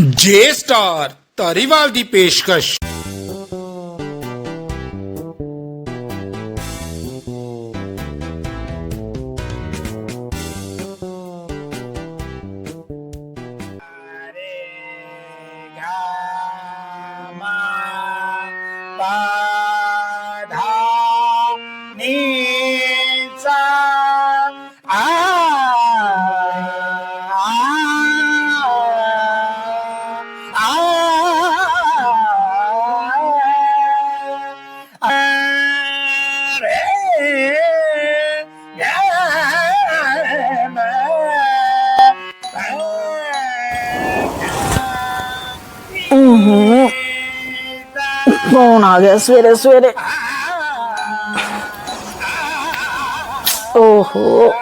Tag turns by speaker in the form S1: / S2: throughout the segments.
S1: ਜੇ ਸਟਾਰ ਧਾਰੀਵਾਲ ਦੀ ਪੇਸ਼ਕਸ਼।
S2: ਕੌਣ ਆ ਗਿਆ ਸਵੇਰੇ ਸਵੇਰੇ ਓਹੋ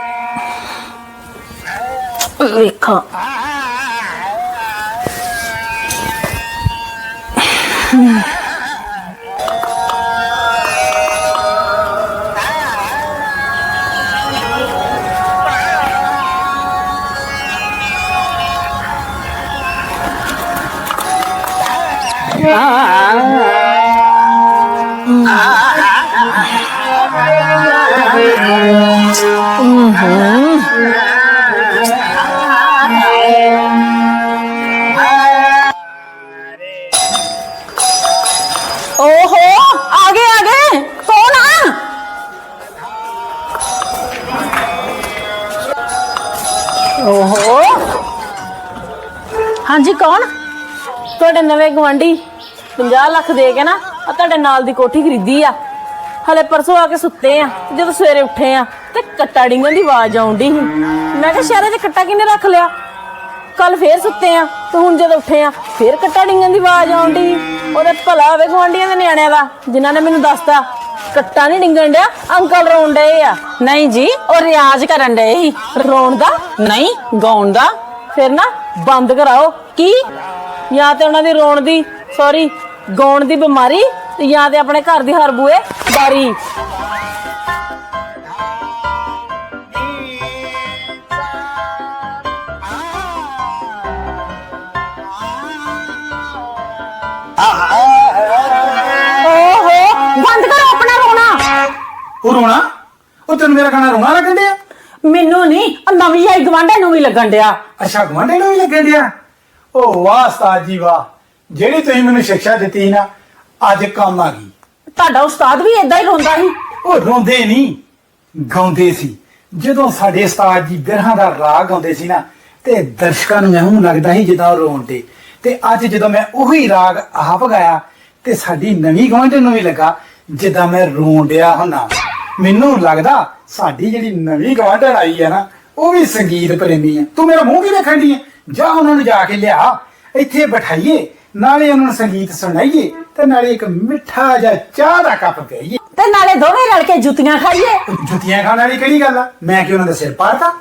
S2: ਹਾਂਜੀ ਕੌਣ? ਤੁਹਾਡੇ ਨਵੇਂ ਗਵਾਂਢੀ 50 ਲੱਖ ਦੇ ਕੇ ਨਾ ਆ ਤੁਹਾਡੇ ਨਾਲ ਦੀ ਕੋਠੀ ਖਰੀਦੀ ਆ। ਹਲੇ ਪਰਸੋਂ ਆ ਕੇ ਸੁੱਤੇ ਆ ਜਦੋਂ ਸਵੇਰੇ ਉੱਠੇ ਆ ਤੇ ਕੱਟਾ ਡਿੰਗਣ ਦੀ ਆਵਾਜ਼ ਆਉਂਦੀ ਸੀ। ਮੈਂ ਕਿਹਾ ਸ਼ਹਿਰੇ 'ਚ ਕੱਟਾ ਕਿਨੇ ਰੱਖ ਲਿਆ? ਕੱਲ ਫੇਰ ਸੁੱਤੇ ਆ ਤੇ ਹੁਣ ਜਦੋਂ ਉੱਠੇ ਆ ਫੇਰ ਕੱਟਾ ਡਿੰਗਣ ਦੀ ਆਵਾਜ਼ ਆਉਂਦੀ ਉਹਦੇ ਭਲਾ ਹੋਵੇ ਗਵਾਂਢੀਆਂ ਦੇ ਨਿਆਣਿਆਂ ਦਾ ਜਿਨ੍ਹਾਂ ਨੇ ਮੈਨੂੰ ਦੱਸਤਾ ਕੱਟਾ ਨਹੀਂ ਡਿੰਗਣ ਡਿਆ ਅੰਕਲ ਰੋਣ ਡਏ ਆ। ਨਹੀਂ ਜੀ ਉਹ ਰਿਆਜ਼ ਕਰਨ ਡਏ ਸੀ। ਰੋਣ ਦਾ? ਨਹੀਂ ਗਾਉਣ ਦਾ। ਫਿਰ ਨਾ ਬੰਦ ਕਰਾਓ। ਕੀ? ਜਾਂ ਤੇ ਉਹਨਾਂ ਦੀ ਰੋਣ ਦੀ ਸੌਰੀ ਗਾਉਣ ਦੀ ਬਿਮਾਰੀ ਤੇ ਜਾਂ ਤੇ ਆਪਣੇ ਘਰ ਦੀ ਹਰ ਬੂਏ ਬਾਰੀ। ਓਹੋ ਬੰਦ ਕਰੋ ਆਪਣਾ ਰੋਣਾ।
S1: ਉਹ ਰੋਣਾ? ਉਹ ਤੈਨੂੰ ਮੇਰਾ ਗਾਣਾ ਰੋਣਾ ਲੱਗਣ ਡਿਆ?
S2: ਮੈਨੂੰ ਨਹੀਂ ਉਹ ਨਵੀਂ ਆਈ ਗਵਾਂਢੇ ਨੂੰ ਵੀ ਲੱਗਣ ਡਿਆ।
S1: ਅੱਛਾ ਗਵਾਂਢੇ ਨੂੰ ਵੀ ਲੱਗਣ ਡਿਆ? ਉਹ ਵਾਹ ਉਸਤਾਦ ਜੀ ਵਾਹ। ਜਿਹੜੀ ਤੁਸੀਂ ਮੈਨੂੰ ਸਿੱਖਿਆ ਦਿੱਤੀ ਨਾ ਅੱਜ ਕੰਮ ਆ ਗਈ।
S2: ਤੁਹਾਡਾ ਉਸਤਾਦ ਵੀ ਇਦਾਂ ਹੀ ਰੋਂਦਾ ਸੀ?
S1: ਉਹ ਰੋਂਦੇ ਨਹੀਂ ਗਾਉਂਦੇ ਸੀ। ਜਦੋਂ ਸਾਡੇ ਉਸਤਾਦ ਜੀ ਬਿਰਹਾਂ ਦਾ ਰਾਗ ਗਾਉਂਦੇ ਸੀ ਨਾ ਤੇ ਦਰਸ਼ਕਾਂ ਨੂੰ ਐਵੇਂ ਲੱਗਦਾ ਸੀ ਜਿੱਦਾਂ ਉਹ ਰੋਂਦੇ ਤੇ ਅੱਜ ਜਦੋਂ ਮੈਂ ਉਹੀ ਰਾਗ ਆਪ ਗਾਇਆ ਤੇ ਸਾਡੀ ਨਵੀਂ ਗਵਾਂਢਣ ਨੂੰ ਵੀ ਲੱਗਾ ਜਿੱਦਾਂ ਮੈਂ ਰੋਣ ਡਿਆ ਹੁੰਨਾ। ਮੈਨੂੰ ਲੱਗਦਾ ਸਾਡੀ ਜਿਹੜੀ ਨਵੀਂ ਗਵਾਂਢਣ ਆਈ ਹੈ ਨਾ ਉਹ ਵੀ ਸੰਗੀਤ ਪ੍ਰੇਮੀ ਹੈ। ਤੂੰ ਮੇਰਾ ਮੂੰਹ ਕਿਵੇਂ ਖੰਡੀ ਹੈ ਜਾ ਉਹਨਾਂ ਨੂੰ ਜਾ ਕੇ ਲਿਆ ਇੱਥੇ ਬਿਠਾਈਏ ਨਾਲੇ ਉਹਨਾਂ ਨੂੰ ਸੰਗੀਤ ਸੁਣਾਈਏ ਤੇ ਨਾਲੇ ਇੱਕ ਮਿੱਠਾ ਜਿਹਾ ਚਾਹ ਦਾ ਕੱਪ ਪੀਈਏ
S2: ਤੇ ਨਾਲੇ ਦੋਵੇਂ ਰਲ ਕੇ ਜੁੱਤੀਆਂ ਖਾਈਏ।
S1: ਜੁੱਤੀਆਂ ਖਾਣ ਵਾਲੀ ਕਿਹੜੀ ਗੱਲ ਆ? ਮੈਂ ਕਿ ਉਹਨਾਂ ਦਾ ਸਿਰ ਪਾੜਤਾ?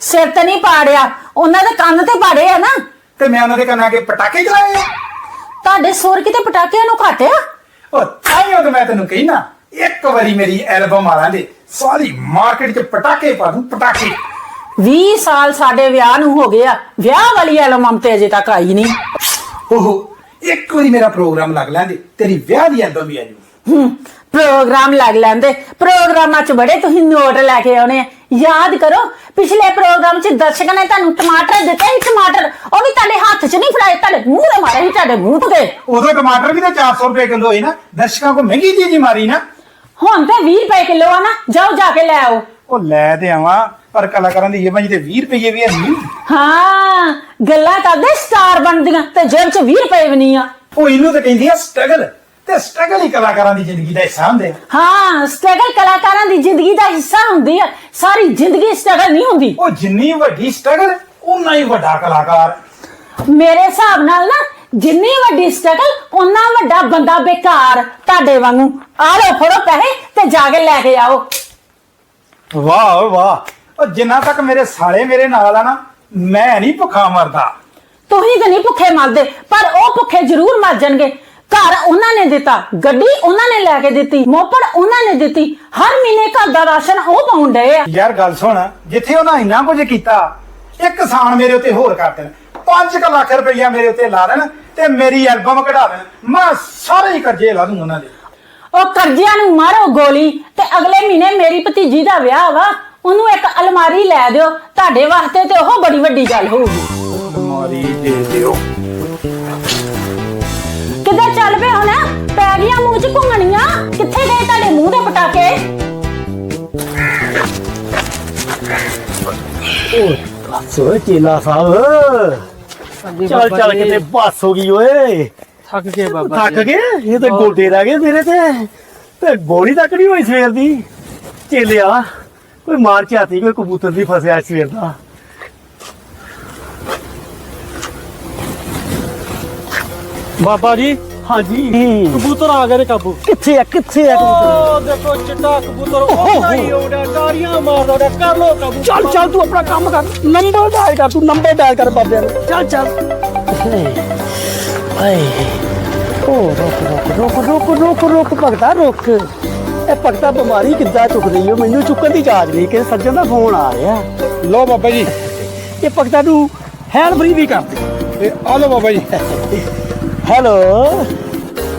S2: ਸਿਰ ਤੇ ਨਹੀਂ ਪਾੜਿਆ ਉਹਨਾਂ ਦੇ ਕੰਨ ਤੇ ਪਾੜੇ ਆ ਨਾ।
S1: ਤੇ ਮੈਂ ਉਹਨਾਂ ਦੇ ਕੰਨਾਂ ਕੇ ਪਟਾਕੇ ਚਲਾਏ ਆ।
S2: ਤੁਹਾਡੇ ਸੁਰ ਕਿਤੇ ਪਟਾਕਿਆਂ ਨੂੰ ਘਾਟਿਆ
S1: ਉਹ ਤਾਈਓ ਤਾਂ ਮੈਂ ਤੈਨੂੰ ਕਹਿਣਾ ਇੱਕ ਵਾਰੀ ਮੇਰੀ ਐਲਬਮ ਆਲਾਂ ਦੇ ਸਾਰੀ ਮਾਰਕੀਟ 'ਚ ਪਟਾਕੇ ਪਾ ਦੂੰ ਪਟਾਕੇ।
S2: 20 ਸਾਲ ਸਾਡੇ ਵਿਆਹ ਨੂੰ ਹੋ ਗਏ ਆ। ਵਿਆਹ ਵਾਲੀ ਐਲਬਮ ਤੇ ਅਜੇ ਤੱਕ ਆਈ ਨਹੀਂ।
S1: ਓਹੋ ਇੱਕ ਵਾਰੀ ਮੇਰਾ ਪ੍ਰੋਗਰਾਮ ਲੱਗ ਲੈਂਦੇ ਤੇਰੀ ਵਿਆਹ ਦੀ ਐਲਬਮ ਵੀ ਆ ਜੂ।
S2: ਹੂੰ, ਪ੍ਰੋਗਰਾਮ ਲੱਗ ਲੈਂਦੇ। ਪ੍ਰੋਗਰਾਮਾਂ 'ਚ ਬੜੇ ਤੁਸੀਂ ਨੋਟ ਲੈ ਕੇ ਆਉਣੇ ਆ। ਯਾਦ ਕਰੋ ਪਿਛਲੇ ਪ੍ਰੋਗਰਾਮ 'ਚ ਦਰਸ਼ਕਾਂ ਨੇ ਤੁਹਾਨੂੰ ਟਮਾਟਰ ਦਿੱਤੇ ਸੀ ਟਮਾਟਰ। ਉਹ ਵੀ ਤੁਹਾਡੇ ਹੱਥ 'ਚ ਨਹੀਂ ਫੜਾਏ ਤੁਹਾਡੇ ਮੂੰਹ ਤੇ ਮਾਰੇ ਸੀ ਤੁਹਾਡੇ ਮੂੰਹ ਤੇ।
S1: ਉਦੋਂ ਟਮਾਟਰ ਵੀ ਤਾਂ 400 ਰੁਪਏ ਕਿਲੋ ਹੋਈ ਨਾ। ਦਰਸ਼ਕਾਂ ਕੋ ਮਹਿੰਗੀ ਚੀਜ਼ ਹੀ ਮਾਰੀ ਨਾ।
S2: ਹੁਣ ਤੇ 20 ਰੁਪਏ ਕਿਲੋ ਆ ਨਾ। ਜਾਓ ਜਾ ਕੇ ਲੈ ਆਓ।
S1: ਉਹ ਲੈ ਤੇ ਆਵਾਂ ਪਰ ਕਲਾਕਾਰਾਂ ਦੀ ਇਹ ਜੀ ਤੇ 20 ਰੁਪਏ ਵੀ ਹੈ ਨਹੀਂ।
S2: ਹਾਂ ਗੱਲਾਂ ਕਰਦੇ ਸਟਾਰ ਬਣਦੀਆਂ ਤੇ ਜੇਬ 'ਚ 20 ਰੁਪਏ ਵੀ ਨਹੀਂ ਆ।
S1: ਉਹ ਇਹਨੂੰ ਤਾਂ ਕਹਿੰਦੀ ਆ ਸਟਰਗਲ ਤੇ ਸਟਰਗਲ ਹੀ ਕਲਾਕਾਰਾਂ ਦੀ ਜ਼ਿੰਦਗੀ ਦਾ ਹਿੱਸਾ ਹੁੰਦੇ
S2: ਹਾਂ ਸਟਰਗਲ ਕਲਾਕਾਰਾਂ ਦੀ ਜ਼ਿੰਦਗੀ ਦਾ ਹਿੱਸਾ ਹੁੰਦੀ ਆ। ਸਾਰੀ ਜ਼ਿੰਦਗੀ ਸਟਰਗਲ ਨਹੀਂ ਹੁੰਦੀ।
S1: ਉਹ ਜਿੰਨੀ ਵੱਡੀ ਸਟਰਗਲ ਉਨਾ ਹੀ ਵੱਡਾ ਕਲਾਕਾਰ।
S2: ਮੇਰੇ ਹਿਸਾਬ ਨਾਲ ਨਾ ਜਿੰਨੀ ਵੱਡੀ ਸਟਰਗਲ ਉਨਾ ਵੱਡਾ ਬੰਦਾ ਬੇਕਾਰ ਤੁਹਾਡੇ ਵਾਂਗੂ। ਆ ਲਓ ਫੜੋ ਪੈਸੇ ਤੇ ਜਾ ਕੇ ਲੈ ਕੇ ਆਓ।
S1: ਵਾਹ ਓਏ ਵਾਹ। ਉਹ ਜਿੰਨਾ ਤੱਕ ਮੇਰੇ ਸਾਲੇ ਮੇਰੇ ਨਾਲ ਆ ਨਾ ਮੈਂ ਨਹੀਂ ਭੁੱਖਾ ਮਰਦਾ।
S2: ਤੁਸੀਂ ਤਾਂ ਨਹੀਂ ਭੁੱਖੇ ਮਰਦੇ ਪਰ ਉਹ ਭੁੱਖੇ ਜ਼ਰੂਰ ਮਰ ਜਾਣਗੇ। ਘਰ ਉਹਨਾਂ ਨੇ ਦਿੱਤਾ ਗੱਡੀ ਉਹਨਾਂ ਨੇ ਲੈ ਕੇ ਦਿੱਤੀ ਮੋਪੜ ਉਹਨਾਂ ਨੇ ਦਿੱਤੀ। ਹਰ ਮਹੀਨੇ ਘਰ ਦਾ ਰਾਸ਼ਨ ਉਹ ਪਾਉਣ ਡਏ ਆ।
S1: ਯਾਰ ਗੱਲ ਸੁਣ ਜਿੱਥੇ ਉਹਨਾਂ ਇੰਨਾ ਕੁਝ ਕੀਤਾ ਇੱਕ ਕਿਸਾਨ ਮੇਰੇ ਉੱਤੇ ਹੋਰ ਕਰ ਦੇਣ। 5 ਲੱਖ ਰੁਪਈਆ ਮੇਰੇ ਉੱਤੇ ਲਾ ਦੇਣ ਤੇ ਮੇਰੀ ਐਲਬਮ ਕਢਾ ਦੇਣ। ਮੈਂ ਸਾਰੇ ਹੀ ਕਰਜ਼ੇ ਲਾ ਦੂੰਗਾ ਉਹਨਾਂ ਦੇ।
S2: ਉਹ ਕਰਜ਼ਿਆਂ ਨੂੰ ਮਾਰੋ ਗੋਲੀ ਤੇ ਅਗਲੇ ਮਹੀਨੇ ਮੇਰੀ ਭਤੀਜੀ ਦਾ ਵਿਆਹ ਵਾ ਉਹਨੂੰ ਇੱਕ ਅਲਮਾਰੀ ਲੈ ਦਿਓ ਤੁਹਾਡੇ ਵਾਸਤੇ ਤੇ ਉਹ ਬੜੀ ਵੱਡੀ ਗੱਲ ਹੋਊਗੀ।
S1: ਮਾਰੀ ਦੇ ਦਿਓ।
S2: ਕਿੱਧਰ ਚੱਲ ਪਏ ਹੁਣ? ਪੈ ਗਈਆਂ ਮੂੰਹ 'ਚ ਘੁੰਗਣੀਆਂ? ਕਿੱਥੇ ਗਏ ਤੁਹਾਡੇ ਮੂੰਹ ਦੇ ਪਟਾਕੇ?
S3: ਸੋ ਚੇਲਾ ਸਾਹਿਬ। ਚੱਲ ਚੱਲ ਕਿਤੇ ਬੱਸ ਹੋ ਗਈ ਓਏ।
S4: ਥੱਕ ਗਏ ਬਾਬਾ
S3: ਥੱਕ ਗਏ? ਇਹ ਤੇ ਗੋਡੇ ਰਹਿ ਗਏ ਮੇਰੇ ਤੇ। ਤੇ ਬੋਲੀ ਤੱਕ ਨਹੀਂ ਹੋਈ ਸਵੇਰ ਦੀ। ਚੇਲਿਆ ਕੋਈ ਮਾਰ ਝਾਤੀ ਕੋਈ ਕਬੂਤਰ ਦੀ ਫਸਿਆ ਸਵੇਰ ਦਾ।
S4: ਬਾਬਾ ਜੀ
S3: ਹਾਂਜੀ।
S4: ਕਬੂਤਰ ਆ ਗਏ ਨੇ ਕਾਬੂ।
S3: ਕਿੱਥੇ ਆ ਕਿੱਥੇ ਆ ਕਬੂਤਰ?
S4: ਉਹ ਦੇਖੋ ਚਿੱਟਾ ਕਬੂਤਰ ਉਹ ਨਹੀਂ ਉਹਦਾ ਟਾਰੀਆਂ ਮਾਰਦਾ ਉਹਦਾ। ਕਰ ਲੋ ਕਾਬੂ।
S3: ਚੱਲ ਚੱਲ ਤੂੰ ਆਪਣਾ ਕੰਮ ਕਰ। ਨੰਬਰ ਡਾਇਲ ਕਰ ਤੂੰ ਨੰਬਰ ਡਾਇਲ ਕਰ ਬਾਬਿਆਂ ਨੂੰ। ਚੱਲ ਚੱਲ। ਹਾਏ। ਓ ਰੁਕ ਰੁਕ ਰੁਕ ਰੁਕ ਰੁਕ ਰੁਕ ਭਗਤਾ ਰੁਕ। ਇਹ ਭਗਤਾ ਬਿਮਾਰੀ ਕਿੱਦਾਂ ਚੁੱਕ ਰਹੀ ਹੋ ਮੈਨੂੰ ਚੁੱਕਣ ਦੀ ਜਾਚ ਨਹੀਂ ਕਿ ਸੱਜਣ ਦਾ ਫੋਨ ਆ ਰਿਹਾ।
S1: ਲੋ ਬਾਬਾ ਜੀ।
S3: ਇਹ ਭਗਤਾ ਨੂੰ ਹੈਂਡ ਫ੍ਰੀ ਵੀ ਕਰ ਦੇ।
S1: ਇਹ ਆ ਲੋ ਬਾਬਾ ਜੀ।
S3: ਹੈਲੋ।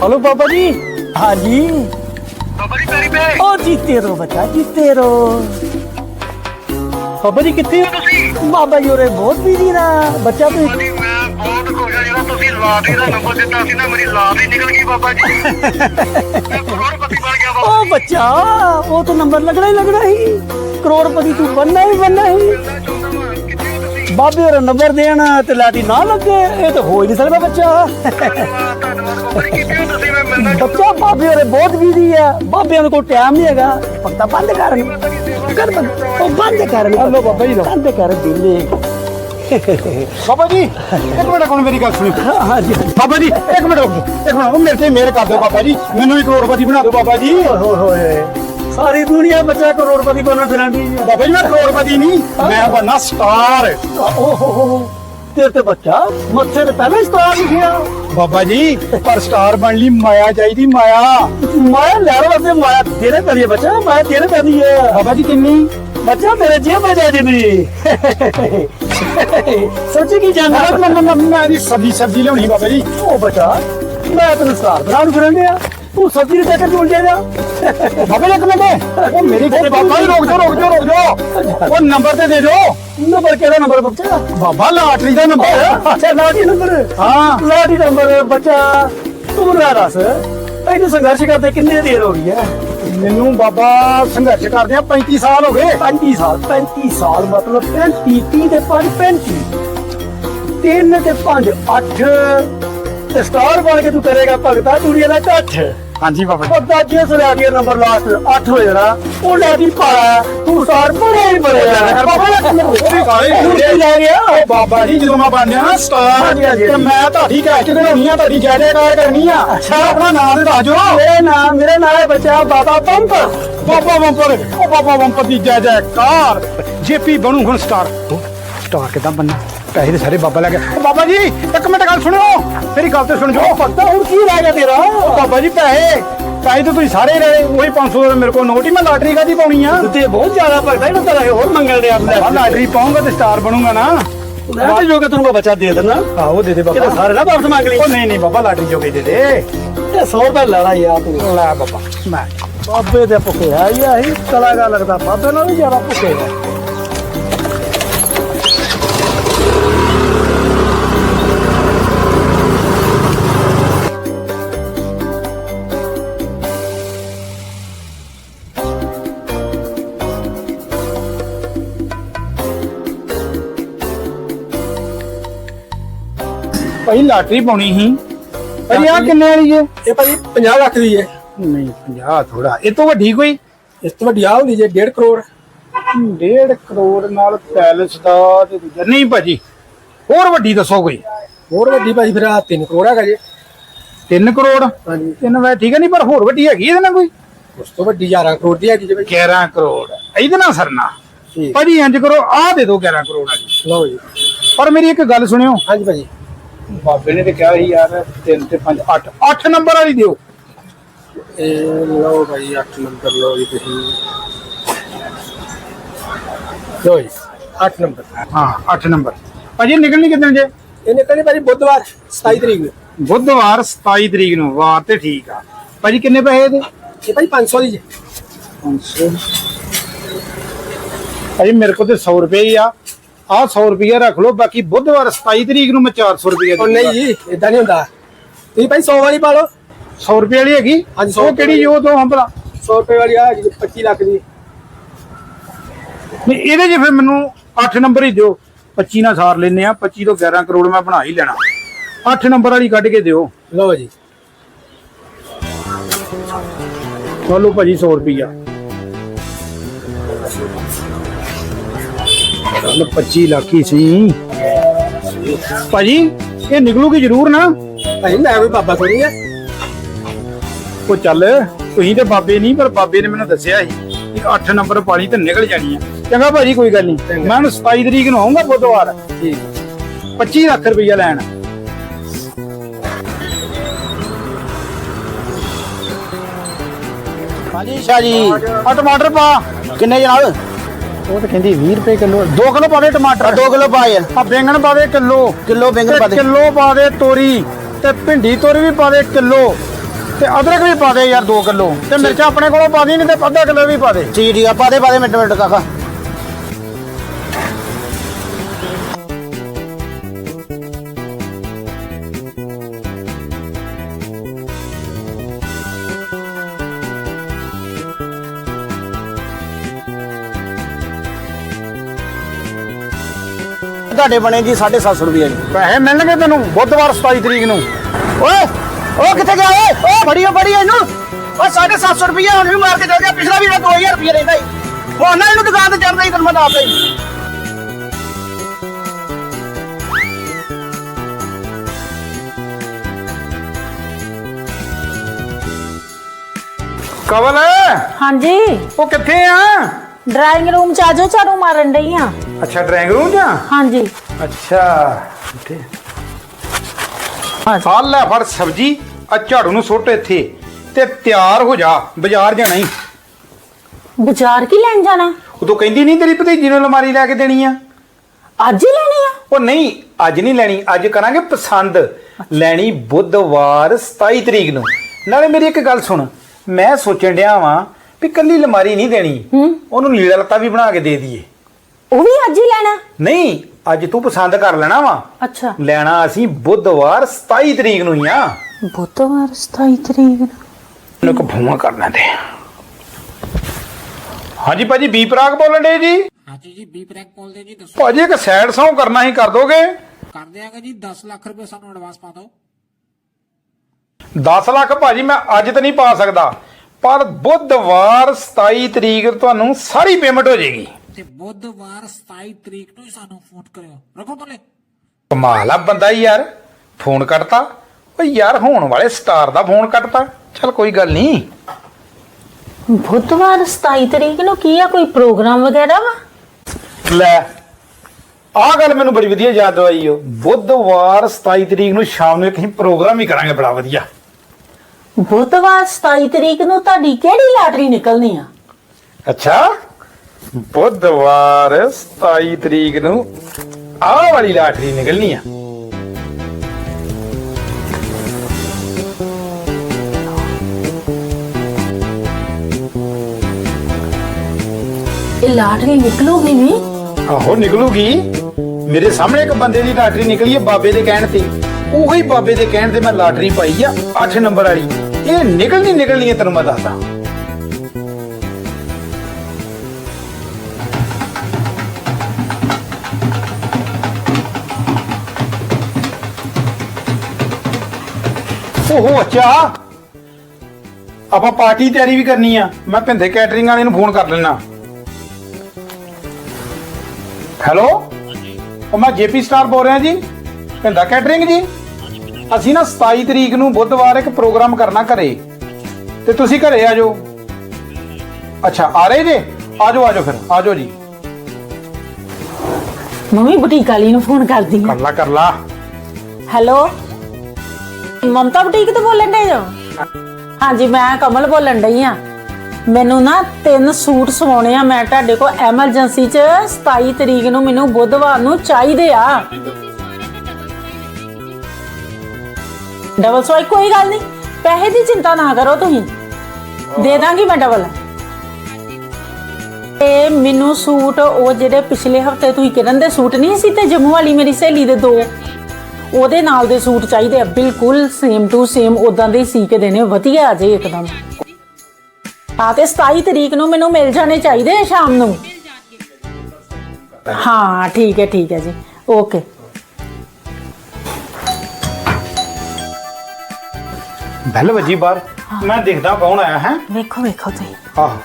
S3: ਹੈਲੋ ਬਾਬਾ ਜੀ। ਹਾਂਜੀ।
S5: ਬਾਬਾ ਜੀ ਪੈਰੀ ਪੈ
S3: ਓ ਜੀਤੇ ਰੋ ਬੱਚਾ ਜੀਤੇ ਰੋ। ਬਾਬਾ ਜੀ ਕਿੱਥੇ ਹੋ?
S5: ਤੁਸੀਂ?
S3: ਬਾਬਾ ਜੀ ਉਰੇ ਬਹੁਤ ਬੀਜੀ ਨਾ। ਬੱਚਾ ਤੁਸੀਂ
S5: ਮੈਂ ਬਹੁਤ ਖੁਸ਼ ਹਾਂ ਜਿਹੜਾ ਤੁਸੀਂ ਲਾਟਰੀ ਦਾ ਨੰਬਰ ਦਿੱਤਾ ਸੀ ਨਾ ਮੇਰੀ ਲਾਟਰੀ ਨਿਕਲ ਗਈ ਬਾਬਾ ਜੀ। ਮੈਂ ਕਰੋੜਪਤੀ ਬਣ ਗਿਆ ਬਾਬਾ
S3: ਓ ਬੱਚਾ ਉਹ ਤਾਂ ਨੰਬਰ ਲੱਗਣਾ ਹੀ ਲੱਗਣਾ ਹੀ ਕਰੋੜਪਤੀ ਤੂੰ ਬੰਨਾ ਹੀ ਬੰਨਾ ਹੀ ਬਾਬੇ ਹੋਰ ਨੰਬਰ ਦੇਣ ਤੇ ਲਾਟੀ ਨਾ ਲੱਗੇ ਇਹ ਤਾਂ ਹੋ ਹੀ ਨਹੀਂ ਸਕਦਾ ਬੱਚਾ।
S5: ਬਾਬਾ
S3: ਬੱਚਾ ਬਾਬੇ ਹੋਰੇ ਬਹੁਤ ਬੀਜੀ ਆ। ਬਾਬਿਆਂ ਦੇ ਕੋਲ ਟਾਈਮ ਨਹੀਂ ਹੈਗਾ। ਪੱਕਾ ਬੰਦ ਕਰ ਕਰ ਬੰਦ ਉਹ ਬੰਦ ਕਰ ਹਲੋ ਬਾਬਾ ਜੀ ਬੰਦ ਕਰ ਦਿੱਲੇ
S1: ਬਾਬਾ ਜੀ ਇੱਕ ਮਿੰਟ ਕੋਣ ਮੇਰੀ ਗੱਲ ਸੁਣੋ
S3: ਹਾਂਜੀ।
S1: ਬਾਬਾ ਜੀ ਇੱਕ ਮਿੰਟ ਰੁਕੋ ਇੱਕ ਮਿੰਟ ਉਹ ਮੇਰੇ ਤੇ ਮਿਹਰ ਕਰ ਦਿਓ ਬਾਬਾ ਜੀ। ਮੈਨੂੰ ਵੀ ਕਰੋੜਪਤੀ ਬਣਾ ਦਿਓ ਬਾਬਾ ਜੀ।
S3: ਹੋਏ ਹੋਏ। ਸਾਰੀ ਦੁਨੀਆ ਬੱਚਾ ਕਰੋੜਪਤੀ ਕੋਲੋਂ ਫਿਰੰਦੀ
S1: ਬਾਬਾ ਜੀ ਮੈਂ ਕਰੋੜਪਤੀ ਨਹੀਂ ਮੈਂ ਬੰਨਾ ਸਟਾਰ।
S3: ਓਹ ਤੇਰੇ ਤੇ ਬੱਚਾ ਮੱਥੇ ਤੇ ਪਹਿਲਾਂ ਸਟਾਰ ਲਿਖਿਆ।
S1: ਬਾਬਾ ਜੀ ਪਰ ਸਟਾਰ ਬਣ ਲਈ ਮਾਇਆ ਚਾਹੀਦੀ ਮਾਇਆ।
S3: ਮਾਇਆ ਲੈ ਲਓ ਤੇ ਮਾਇਆ ਤੇਰੇ ਹੈ ਬੱਚਾ ਮਾਇਆ ਤੇਰੇ ਹੈ।
S1: ਬਾਬਾ ਜੀ ਕਿੰਨੀ?
S3: ਬੱਚਾ ਮੇਰੇ ਜੇਬ ਵਿੱਚ ਜਾ ਜਿੰਨੀ ਸੱਚੀ ਕੀ ਜਾਣਦਾ?
S1: ਮੈਂ ਮੈਂ- ਮੈਂ ਮੈਂ ਦੀ ਸਬਜ਼ੀ ਸਬਜ਼ੀ ਲਿਆਉਣੀ ਬਾਬਾ ਜੀ।
S3: ਉਹ ਬੱਚਾ ਮੈਂ ਤੈਨੂੰ ਸਟਾਰ ਬਣਾਉਣ ਫਿਰੰਦੇ ਆ ਤੂੰ ਸੱਚੀ ਦੇ ਕੇ ਝੂਲ ਜਾਏਗਾ
S1: ਬਾਬਾ ਜੀ। ਇੱਕ ਮਿੰਟ। ਉਹ ਮੇਰੀ ਗੱਲ ਬਾਬਾ ਜੀ ਰੁਕ ਜਾਓ ਰੁਕ ਜਾਓ ਰੁਕ ਜਾਓ। ਉਹ ਨੰਬਰ ਤੇ ਦੇ ਦਿਓ।
S3: ਨੰਬਰ ਕਿਹੜਾ ਨੰਬਰ ਬੱਚਾ?
S1: ਬਾਬਾ ਲਾਟਰੀ ਦਾ ਨੰਬਰ।
S3: ਅੱਛਾ ਲਾਟੀ ਨੰਬਰ।
S1: ਹਾਂ।
S3: ਲਾਟੀ ਨੰਬਰ ਬੱਚਾ ਤੂੰ ਨਾ ਦੱਸ ਇਹਨੂੰ ਸੰਘਰਸ਼ ਕਰਦੇ ਕਿੰਨੇ ਦੇਰ ਹੋ ਗਈ ਹੈ
S1: ਮੈਨੂੰ ਬਾਬਾ ਸੰਘਰਸ਼ ਕਰਦੇ ਆ 35 ਸਾਲ ਹੋ ਗਏ।
S3: 35 ਸਾਲ 35 ਸਾਲ ਮਤਲਬ 35 30 ਤੇ 5 35 ਤਿੰਨ ਤੇ 5 8 ਤੇ ਸਟਾਰ ਬਣ ਕੇ ਤੂੰ ਕਰੇਗਾ ਭਗਤਾ ਦੁਨੀਆ ਦਾ ਕੱਠ
S1: ਹਾਂਜੀ ਬਾਬਾ ਜੀ।
S3: ਭਗਤਾ ਜੇ ਸਲਾਟੀਆ ਨੰਬਰ ਲਾਸਟ 8 ਹੋ ਜਾਣਾ। ਉਹ ਲਾਡੀ ਪਾਇਆ ਤੂੰ ਸਟਾਰ ਬੜੇ ਹੀ ਬੜੇ ਜਾਣਾ ਬਾਬਾ ਕੀ ਲੈ ਗਿਆ।
S1: ਜੀ ਜਦੋਂ ਮੈਂ ਬਣ ਜਾਣਾ ਸਟਾਰ। ਤੇ ਮੈਂ ਤੁਹਾਡੀ ਕੈਸਟ ਬਣਾਉਣੀ ਆ ਤੁਹਾਡੀ ਜੈਜੈਕਾਰ ਕਰਨੀ ਆ। ਅੱਛਾ। ਆਪਣਾ ਨਾਮ ਦੱਸ ਦਿਓ।
S3: ਮੇਰੇ ਨਾਮ ਮੇਰਾ ਨਾਮ ਹੈ ਬੱਚਾ ਬਾਬਾ ਪੰਪ
S1: ਬਾਬਾ ਬੰਪਰ ਉਹ ਬਾਬਾ ਬੰਪਰ ਦੀ ਜੈਜੈਕਾਰ ਜੇਪੀ ਬਣੂ ਹੁਣ ਸਟਾਰ ਸਟਾਰ ਕਿਦਾਂ ਬੰਨਾ ਪੈਸੇ ਦੇ ਸਾਰੇ ਬਾਬਾ ਲੈ ਗਿਆ ਉਹ ਬਾਬਾ ਜੀ ਇੱਕ ਮਿੰਟ ਗੱਲ ਸੁਣਿਓ। ਮੇਰੀ ਗੱਲ ਤੇ ਸੁਣ ਜਾਓ।
S3: ਪਤਾ ਹੁਣ ਕੀ ਰਹਿ ਗਿਆ ਤੇਰਾ?
S1: ਉਹ ਬਾਬਾ ਜੀ ਪੈਸੇ। ਪੈਸੇ ਤਾਂ ਤੁਸੀਂ ਸਾਰੇ ਰਹੇ ਉਹੀ 500 ਦਾ ਮੇਰੇ ਕੋਲ ਨੋਟ ਹੀ ਮੈਂ ਲਾਟਰੀ ਕਾਦੀ ਪਾਉਣੀ ਆ?
S3: ਤੇ ਬਹੁਤ ਜ਼ਿਆਦਾ ਭਗਤਾ ਇਹਨਾਂ ਤਰ੍ਹਾਂ ਹੋਰ ਮੰਗਣ ਦੇ
S1: ਮੈਂ
S3: ਆਪਣੇ
S1: ਲਾਟਰੀ ਪਾਉਂਗਾ ਤੇ ਸਟਾਰ ਬਣੂਗਾ ਨਾ।
S3: ਮੈਂ ਤੇ ਜੋਗਾ ਤੈਨੂੰ ਬੱਚਾ ਦੇ ਦੇਣਾ
S1: ਆਹੋ ਦੇ ਦੇ
S3: ਕਿਤੇ
S1: ਬਾਬਾ
S3: ਸਾਰੇ ਨਾ ਵਾਪਸ ਮੰਗ ਲਈ।
S1: ਉਹ ਨਹੀਂ ਨਹੀਂ ਬਾਬਾ ਲਾਟਰੀ ਜੋਗੇ ਦੇ ਦੇ।
S3: ਇਹ 100 ਰੁਪਏ ਲੈਣਾ ਯਾਰ ਤੂੰ।
S1: ਲੈ ਬਾਬਾ ਮੈਂ
S3: ਬਾਬੇ ਦੇ ਭੁੱਖੇ ਆ ਇਹ ਆਹੀ ਕਲਾਗਾ ਲੱਗਦਾ। ਬਾਬੇ ਨਾਲ ਵੀ ਜ਼ਿਆਦਾ ਭੁੱਖੇ ਆ।
S1: ਭਾਈ ਲਾਟਰੀ ਪਾਉਣੀ ਸੀ। ਭਾਈ ਆ ਕਿੰਨੇ ਵਾਲੀ ਹੈ
S4: ਇਹ ਭਾਜੀ 50 ਲੱਖ ਦੀ ਹੈ
S1: ਨਹੀਂ 50 ਥੋੜਾ ਇਹ ਤੋਂ ਵੱਡੀ ਕੋਈ?
S4: ਇਸ ਤੋਂ ਵੱਡੀ ਆ ਹੁੰਦੀ ਜੇ 1.5 ਕਰੋੜ।
S1: 1.5 ਕਰੋੜ ਨਾਲ ਪੈਲਸ ਦਾ ਤੇ ਦੂਜਾ ਨਹੀਂ ਭਾਜੀ ਹੋਰ ਵੱਡੀ ਦੱਸੋ ਕੋਈ।
S4: ਹੋਰ ਵੱਡੀ ਭਾਜੀ ਫਿਰ ਆ 3 ਕਰੋੜ ਹੈਗਾ ਜੇ।
S1: 3 ਕਰੋੜ?
S4: ਹਾਂਜੀ।
S1: ਤਿੰਨ ਵੇ ਠੀਕ ਹੈ ਨਹੀਂ ਪਰ ਹੋਰ ਵੱਡੀ ਹੈਗੀ ਇਹਦੇ ਨਾਲ ਕੋਈ?
S4: ਉਸ ਤੋਂ ਵੱਡੀ 11 ਕਰੋੜ ਦੀ ਹੈਗੀ ਜੇ ਭਾਜੀ
S1: 11 ਕਰੋੜ। ਇਹਦੇ ਨਾਲ ਸਰਨਾ। ਭਾਜੀ ਇੰਜ ਕਰੋ ਆਹ ਦੇ ਦਿਓ 11 ਕਰੋੜ ਵਾਲੀ।
S4: ਲਓ ਜੀ।
S1: ਪਰ ਮੇਰੀ ਇੱਕ ਗੱਲ ਸੁਣਿਓ।
S4: ਹਾਂਜੀ ਭਾਜੀ।
S1: ਬਾਬੇ ਨੇ ਤੇ ਕਿਹਾ ਸੀ ਯਾਰ 3 ਤੇ 5 8 8 ਨੰਬਰ ਵਾਲੀ ਦਿਓ।
S4: ਇਹ ਲਓ ਭਾਜੀ 8 ਨੰਬਰ ਲਓ ਜੀ ਤੁਸੀਂ। ਲਓ ਜੀ 8 ਨੰਬਰ।
S1: ਹਾਂ 8 ਨੰਬਰ। ਭਾਜੀ ਨਿਕਲਣੀ ਕਿਦਾਂ ਜੇ?
S3: ਇਹ ਨਿਕਲਣੀ ਭਾਜੀ ਬੁੱਧਵਾਰ 27 ਤਰੀਕ ਨੂੰ।
S1: ਬੁੱਧਵਾਰ 27 ਤਰੀਕ ਨੂੰ। ਵਾਰ ਤੇ ਠੀਕ ਆ। ਭਾਜੀ ਕਿੰਨੇ ਪੈਸੇ ਇਹਦੇ?
S3: ਇਹ ਭਾਜੀ 500 ਦੀ ਜੀ।
S1: 500 ਭਾਜੀ ਮੇਰੇ ਕੋਲ ਤੇ 100 ਰੁਪਏ ਹੀ ਆ। ਆ 100 ਰੁਪਏ ਰੱਖ ਲਓ ਬਾਕੀ ਬੁੱਧਵਾਰ 27 ਤਰੀਕ ਨੂੰ ਮੈਂ 400 ਰੁਪਏ
S3: ਉਹ ਨਹੀਂ ਜੀ ਇਦਾਂ ਨਹੀਂ ਹੁੰਦਾ। ਤੁਸੀਂ ਭਾਈ 100 ਵਾਲੀ ਪਾ ਲਓ।
S1: 100 ਰੁਪਏ ਵਾਲੀ ਹੈਗੀ?
S3: ਹਾਂਜੀ,
S1: ਉਹ ਕਿਹੜੀ ਉਹ ਤੋਂ ਹੰਬਲਾ?
S3: 100 ਰੁਪਏ ਵਾਲੀ ਆ ਜੀ 25 ਲੱਖ ਦੀ।
S1: ਨਹੀਂ ਇਹਦੇ 'ਚ ਫਿਰ ਮੈਨੂੰ 8 ਨੰਬਰ ਹੀ ਦਿਓ। 25 ਨਾਲ ਸਾਰ ਲੈਨੇ ਆ 25 ਤੋਂ 11 ਕਰੋੜ ਮੈਂ ਬਣਾ ਹੀ ਲੈਣਾ। 8 ਨੰਬਰ ਵਾਲੀ ਕੱਢ ਕੇ ਦਿਓ।
S3: ਲਓ ਜੀ।
S1: ਚਲੋ ਭਾਜੀ 100 ਰੁਪਿਆ ਚਲ 25 ਲੱਖ ਹੀ ਸੀ। ਭਾਜੀ ਇਹ ਨਿਕਲੂਗੀ ਜ਼ਰੂਰ ਨਾ।
S3: ਭਾਜੀ ਮੈਂ ਕੋਈ ਬਾਬਾ ਥੋੜੀ ਆ।
S1: ਉਹ ਚੱਲ ਤੁਸੀਂ ਤੇ ਬਾਬੇ ਨਹੀਂ ਪਰ ਬਾਬੇ ਨੇ ਮੈਨੂੰ ਦੱਸਿਆ ਸੀ ਕਿ 8 ਨੰਬਰ ਪਾਣੀ ਤੇ ਨਿਕਲ ਜਾਣੀ ਆ। ਚੰਗਾ ਭਾਜੀ ਕੋਈ ਗੱਲ ਨਹੀਂ। ਮੈਂ ਹੁਣ 27 ਤਰੀਕ ਨੂੰ ਆਉਂਗਾ ਬੁੱਧਵਾਰ।
S3: ਜੀ
S1: 25 ਲੱਖ ਰੁਪਈਆ ਲੈਣ।
S6: ਹਾਂਜੀ। ਸ਼ਾਹ ਜੀ
S1: ਆ ਟਮਾਟਰ ਪਾ।
S6: ਕਿੰਨੇ ਜਨਾਬ?
S1: ਉਹ ਤਾਂ ਕਹਿੰਦੀ 20 ਰੁਪਏ ਕਿਲੋ। 2 ਕਿਲੋ ਪਾ ਦੇ ਟਮਾਟਰ।
S6: 2 ਕਿਲੋ ਪਾ ਯਾਰ
S1: ਆ ਬੈਂਗਣ ਪਾ ਦੇ ਕਿਲੋ।
S6: ਕਿਲੋ ਬੈਂਗਣ ਪਾ ਦੇ।
S1: ਕਿਲੋ ਪਾ ਦੇ ਤੋਰੀ। ਤੇ ਭਿੰਡੀ ਤੋਰੀ ਵੀ ਪਾ ਦੇ ਕਿਲੋ। ਤੇ ਅਦਰਕ ਵੀ ਪਾ ਦੇ ਯਾਰ 2 ਕਿਲੋ। ਤੇ ਮਿਰਚਾਂ ਆਪਣੇ ਕੋਲੋਂ ਪਾ ਦੀ ਨਹੀਂ ਤੇ ਅੱਧਾ ਕਿਲੋ ਵੀ ਪਾ ਦੇ।
S6: ਠੀਕ ਠੀਕ ਆ। ਪਾ ਦੇ ਪਾ ਦੇ ਮਿੰਟ ਮਿੰਟ ਕਾਕਾ। ਤੁਹਾਡੇ ਬਣੇ ਜੀ 750 ਰੁਪਏ ਜੀ।
S1: ਪੈਸੇ ਮਿਲਣਗੇ ਤੈਨੂੰ ਬੁੱਧਵਾਰ 27 ਤਰੀਕ ਨੂੰ।
S6: ਓਏ ਉਹ ਕਿੱਥੇ ਗਿਆ ਓਏ? ਓ ਫੜੀਓ ਫੜੀਓ ਇਹਨੂੰ। ਓ 750 ਰੁਪਏ ਹੁਣ ਵੀ ਮਾਰ ਕੇ ਚੱਲ ਗਿਆ ਪਿਛਲਾ ਵੀ 2000 ਰੁਪਏ ਰਹਿੰਦਾ ਹੀ ਹੁਣ ਨਾ ਇਹਨੂੰ ਦੁਕਾਨ ਤੇ ਚੜਦਾ ਹੀ ਤੈਨੂੰ ਮੈਂ ਦੱਸ ਦੇ
S1: ਕਵਲ
S2: ਹਾਂਜੀ।
S1: ਉਹ ਕਿੱਥੇ ਆ?
S2: ਡਰਾਇੰਗ ਰੂਮ ਚ ਆਜੋ ਝਾੜੂ ਮਾਰਨ ਡਈ ਆ।
S1: ਅੱਛਾ ਡਰਾਇੰਗ ਰੂਮ ਆ
S2: ਹਾਂਜੀ।
S1: ਅੱਛਾ ਇੱਥੇ। ਆ ਲੈ ਫੜ ਸਬਜੀ ਆ ਝਾੜੂ ਨੂੰ ਸੁੱਟ ਇੱਥੇ ਤੇ ਤਿਆਰ ਹੋ ਜਾ ਬਾਜ਼ਾਰ ਜਾਣਾ ਹੀ
S2: ਬਾਜ਼ਾਰ ਕੀ ਲੈਣ ਜਾਣਾ?
S1: ਉਦੋਂ ਕਹਿੰਦੀ ਨਹੀਂ ਤੇਰੀ ਭਤੀਜੀ ਨੂੰ ਅਲਮਾਰੀ ਲੈ ਕੇ ਦੇਣੀ ਆ।
S2: ਅੱਜ ਹੀ ਲੈਣੀ ਆ?
S1: ਉਹ ਨਹੀਂ ਅੱਜ ਨਹੀਂ ਲੈਣੀ ਅੱਜ ਕਰਾਂਗੇ ਪਸੰਦ। ਲੈਣੀ ਬੁੱਧਵਾਰ 27 ਤਰੀਕ ਨੂੰ। ਨਾਲੇ ਮੇਰੀ ਇੱਕ ਗੱਲ ਸੁਣ ਮੈਂ ਸੋਚਣ ਡਿਆ ਵਾਂ ਵੀ ਕੱਲੀ ਅਲਮਾਰੀ ਨਹੀਂ ਦੇਣੀ। ਉਹਨੂੰ ਲੀੜਾ ਲੱਤਾ ਵੀ ਬਣਾ ਕੇ ਦੇ ਦਈਏ।
S2: ਉਹ ਵੀ ਅੱਜ ਹੀ ਲੈਣਾ।
S1: ਨਹੀਂ ਅੱਜ ਤੂੰ ਪਸੰਦ ਕਰ ਲੈਣਾ ਵਾ।
S2: ਅੱਛਾ।
S1: ਲੈਣਾ ਅਸੀਂ ਬੁੱਧਵਾਰ 27 ਤਰੀਕ ਨੂੰ ਹੀ ਆ।
S2: ਬੁੱਧਵਾਰ 27 ਤਰੀਕ ਨੂੰ।
S1: ਨੂੰ ਕੋ ਭੂਆ ਕਰਨਾ ਤੇ ਹਾਂਜੀ ਭਾਜੀ ਬੀ ਪ੍ਰਾਗ ਬੋਲਣ ਦੇ ਜੀ?
S7: ਹਾਂਜੀ ਜੀ ਬੀ ਪ੍ਰੈਕ ਬੋਲਦੇ ਜੀ ਦੱਸੋ।
S1: ਭਾਜੀ ਇੱਕ ਸੈਡ Song ਕਰਨਾ ਹੀ ਕਰ ਦੋਗੇ?
S7: ਕਰ ਦਿਆਂਗੇ ਜੀ 10 ਲੱਖ ਰੁਪਏ ਸਾਨੂੰ ਐਡਵਾਂਸ ਪਾ ਦਿਓ।
S1: 10 ਲੱਖ ਭਾਜੀ ਮੈਂ ਅੱਜ ਤਾਂ ਨਹੀਂ ਪਾ ਸਕਦਾ। ਪਰ ਬੁੱਧਵਾਰ 27 ਤਰੀਕ ਤੁਹਾਨੂੰ ਸਾਰੀ ਪੇਮੈਂਟ ਹੋ ਜਾਏਗੀ।
S7: ਤੇ ਬੁੱਧਵਾਰ 27 ਤਰੀਕ ਨੂੰ ਹੀ ਸਾਨੂੰ ਫੋਨ ਕਰਿਓ। ਰੱਖੋ ਤੋਲੇ।
S1: ਕਮਾਲ ਆ ਬੰਦਾ ਹੀ ਯਾਰ ਫੋਨ ਕੱਟਤਾ। ਓ ਯਾਰ ਹੋਣ ਵਾਲੇ ਸਟਾਰ ਦਾ ਫੋਨ ਕੱਟਤਾ। ਚਲ ਕੋਈ ਗੱਲ ਨਹੀਂ।
S2: ਬੁੱਧਵਾਰ 27 ਤਰੀਕ ਨੂੰ ਕੀ ਆ? ਕੋਈ ਪ੍ਰੋਗਰਾਮ ਵਗੈਰਾ ਵਾ?
S1: ਲੈ ਆਹ ਗੱਲ ਮੈਨੂੰ ਬੜੀ ਵਧੀਆ ਯਾਦ ਆਈ ਓ। ਬੁੱਧਵਾਰ 27 ਤਰੀਕ ਨੂੰ ਸ਼ਾਮ ਨੂੰ ਇੱਕ ਅਸੀਂ ਪ੍ਰੋਗਰਾਮ ਹੀ ਕਰਾਂਗੇ ਬੜਾ ਵਧੀਆ।
S2: ਬੁੱਧਵਾਰ 27 ਤਰੀਕ ਨੂੰ ਤੁਹਾਡੀ ਕਿਹੜੀ ਲਾਟਰੀ ਨਿਕਲਣੀ ਆ?
S1: ਅੱਛਾ ਬੁੱਧਵਾਰ 27 ਤਰੀਕ ਨੂੰ ਆਹ ਵਾਲੀ ਲਾਟਰੀ ਨਿਕਲਣੀ ਆ।
S2: ਇਹ ਲਾਟਰੀ ਨਿਕਲੂਗੀ ਵੀ
S1: ਆਹੋ ਨਿਕਲੂਗੀ। ਮੇਰੇ ਸਾਹਮਣੇ ਇੱਕ ਬੰਦੇ ਦੀ ਲਾਟਰੀ ਨਿਕਲੀ ਹੈ ਬਾਬੇ ਦੇ ਕਹਿਣ ਤੇ। ਉਹੀ ਬਾਬੇ ਦੇ ਕਹਿਣ ਤੇ ਮੈਂ ਲਾਟਰੀ ਪਾਈ ਆ 8 ਨੰਬਰ ਵਾਲੀ। ਇਹ ਨਿਕਲਣੀ ਨਿਕਲਣੀ ਹੈ ਤੈਨੂੰ ਮੈਂ ਦੱਸਦਾ। ਓਹੋ ਅੱਛਾ। ਆਪਾਂ ਪਾਰਟੀ ਤਿਆਰੀ ਵੀ ਕਰਨੀ ਆ। ਮੈਂ ਭਿੰਦੇ ਕੈਟਰਿੰਗ ਵਾਲੇ ਨੂੰ ਫੋਨ ਕਰ ਲੈਣਾ ਹੈਲੋ? ਉਹ ਮੈਂ ਜੇਪੀ ਸਟਾਰ ਬੋਲ ਰਿਹਾ ਜੀ। ਭਿੰਦਾ ਕੈਟਰਿੰਗ ਜੀ? ਅਸੀਂ ਨਾ 27 ਤਰੀਕ ਨੂੰ ਬੁੱਧਵਾਰ ਇੱਕ ਪ੍ਰੋਗਰਾਮ ਕਰਨਾ ਘਰੇ। ਤੇ ਤੁਸੀਂ ਘਰੇ ਆ ਜਾਓ। ਅੱਛਾ ਆ ਰਹੇ ਜੇ? ਆ ਜਾਓ ਆ ਜਾਓ ਫਿਰ। ਆ ਜਾਓ ਜੀ।
S2: ਮੰਮੀ ਬੁਟੀਕ ਵਾਲੀ ਨੂੰ ਫੋਨ ਕਰਦੀ ਆ
S1: ਕਰ ਲਾ ਕਰ ਲਾ।
S2: ਹੈਲੋ ਮਮਤਾ ਬੁਟੀਕ ਤੋਂ ਬੋਲਣ ਡੇ ਜੋ ਹਾਂਜੀ ਮੈਂ ਕਮਲ ਬੋਲਣ ਡਈ ਆ ਮੈਨੂੰ ਨਾ ਤਿੰਨ ਸੂਟ ਸਵਾਉਣੇ ਆ। ਮੈਂ ਤੁਹਾਡੇ ਕੋਲ ਐਮਰਜੈਂਸੀ ਚ 27 ਤਰੀਕ ਨੂੰ ਮੈਨੂੰ ਬੁੱਧਵਾਰ ਨੂੰ ਚਾਹੀਦੇ ਆ। ਡਬਲ ਸਵਾਈ ਕੋਈ ਗੱਲ ਨਹੀਂ। ਪੈਸੇ ਦੀ ਚਿੰਤਾ ਨਾ ਕਰੋ ਤੁਸੀਂ। ਦੇ ਦਾਂਗੀ ਮੈਂ ਡਬਲ ਇਹ ਮੈਨੂੰ ਸੂਟ, ਉਹ ਜਿਹੜੇ ਪਿਛਲੇ ਹਫ਼ਤੇ ਤੁਸੀਂ ਕਿਰਨ ਦੇ ਸੂਟ ਨਹੀਂ ਸੀ ਤੇ ਜੰਮੂ ਵਾਲੀ ਮੇਰੀ ਸਹੇਲੀ ਦੇ ਦੋ। ਉਹਦੇ ਨਾਲ ਦੇ ਸੂਟ ਚਾਹੀਦੇ ਆ। ਬਿਲਕੁਲ ਸੇਮ ਟੂ ਸੇਮ ਉਦਾਂ ਦੇ ਸੀ ਕੇ ਦੇਣੇ ਵਧੀਆ ਆ ਜੇ ਇੱਕਦਮ। ਆ ਤੇ 27 ਤਰੀਕ ਨੂੰ ਮੈਨੂੰ ਮਿਲ ਜਾਣੇ ਚਾਹੀਦੇ ਆ ਸ਼ਾਮ ਨੂੰ। ਹਾਂ, ਠੀਕ ਹੈ ਠੀਕ ਹੈ ਜੀ। ਓਕੇ
S1: ਬੈਲ ਵੱਜੀ ਬਾਹਰ। ਮੈਂ ਦੇਖਦਾ ਕੌਣ ਆਇਆ ਹੈ।
S2: ਵੇਖੋ ਵੇਖੋ ਤੁਸੀਂ।
S1: ਆਹ।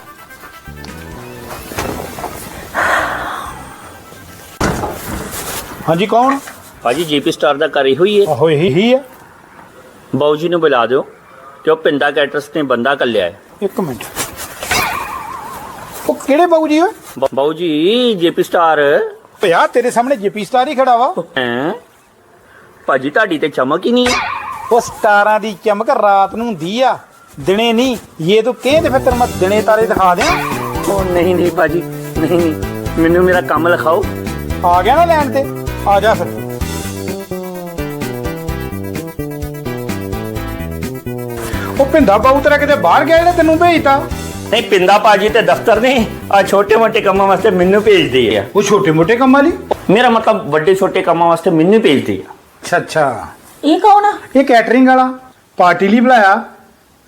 S1: ਹਾਂਜੀ ਕੌਣ?
S8: ਭਾਜੀ ਜੀਪੀ ਸਟਾਰ ਦਾ ਘਰ ਇਹੋ ਹੀ ਹੈ।
S1: ਆਹੋ ਇਹੀ ਹੀ। ਆ
S8: ਬਾਊ ਜੀ ਨੂੰ ਬੁਲਾ ਦਿਓ ਕਿ ਉਹ ਪਿੰਡਾ ਕੈਟਰਸ ਨੇ ਬੰਦਾ ਕੱਲਿਆ ਹੈ।
S1: ਇੱਕ ਮਿੰਟ। ਉਹ ਕਿਹੜੇ ਬਾਬੂ ਜੀ ਓਏ?
S8: ਬ- ਬਾਊ ਜੀ ਜੀਪੀ ਸਟਾਰ।
S1: ਭਿਆ ਤੇਰੇ ਸਾਹਮਣੇ ਜੀਪੀ ਸਟਾਰ ਹੀ ਖੜਾ ਵਾ।
S8: ਹੈ? ਭਾਜੀ ਤੁਹਾਡੀ ਤੇ ਚਮਕ ਹੀ ਨਹੀਂ ਹੈ।
S1: ਉਹ ਸਟਾਰਾਂ ਦੀ ਚਮਕ ਰਾਤ ਨੂੰ ਹੁੰਦੀ ਆ ਦਿਨੇ ਨਹੀਂ। ਇਹ ਤੂੰ ਕਹਿੰਦੇ ਫਿਰ ਤੈਨੂੰ ਮੈਂ ਦਿਨੇ ਤਾਰੇ ਦਿਖਾ ਦਿਆਂ।
S8: ਉਹ ਨਹੀਂ ਨਹੀਂ ਭਾਜੀ ਨਹੀਂ ਨਹੀਂ। ਮੈਨੂੰ ਮੇਰਾ ਕੰਮ ਲਿਖਾਓ।
S1: ਆ ਗਿਆ ਨਾ ਲੈਣ ਤੇ? ਆ ਜਾ ਫਿਰ। ਉਹ ਪਿੰਦਾ ਬਾਬੂ ਤੇਰਾ ਕਿਤੇ ਬਾਹਰ ਗਿਆ ਜਿਹੜਾ ਤੈਨੂੰ ਭੇਜਤਾ?
S8: ਨਹੀਂ ਪਿੰਦਾ ਭਾਜੀ ਤੇ ਦਫ਼ਤਰ ਨੇ ਆ ਛੋਟੇ ਮੋਟੇ ਕੰਮਾਂ ਵਾਸਤੇ ਮੈਨੂੰ ਭੇਜਦੇ ਆ।
S1: ਉਹ ਛੋਟੇ ਮੋਟੇ ਕੰਮਾਂ ਲਈ?
S8: ਮੇਰਾ ਮਤਲਬ ਵੱਡੇ ਛੋਟੇ ਕੰਮਾਂ ਵਾਸਤੇ ਮੈਨੂੰ ਭੇਜਦੇ ਆ।
S1: ਅੱਛਾ ਅੱਛਾ।
S2: ਇਹ ਕੌਣ ਆ?
S1: ਇਹ ਕੈਟਰਿੰਗ ਵਾਲਾ। ਪਾਰਟੀ ਲਈ ਬੁਲਾਇਆ।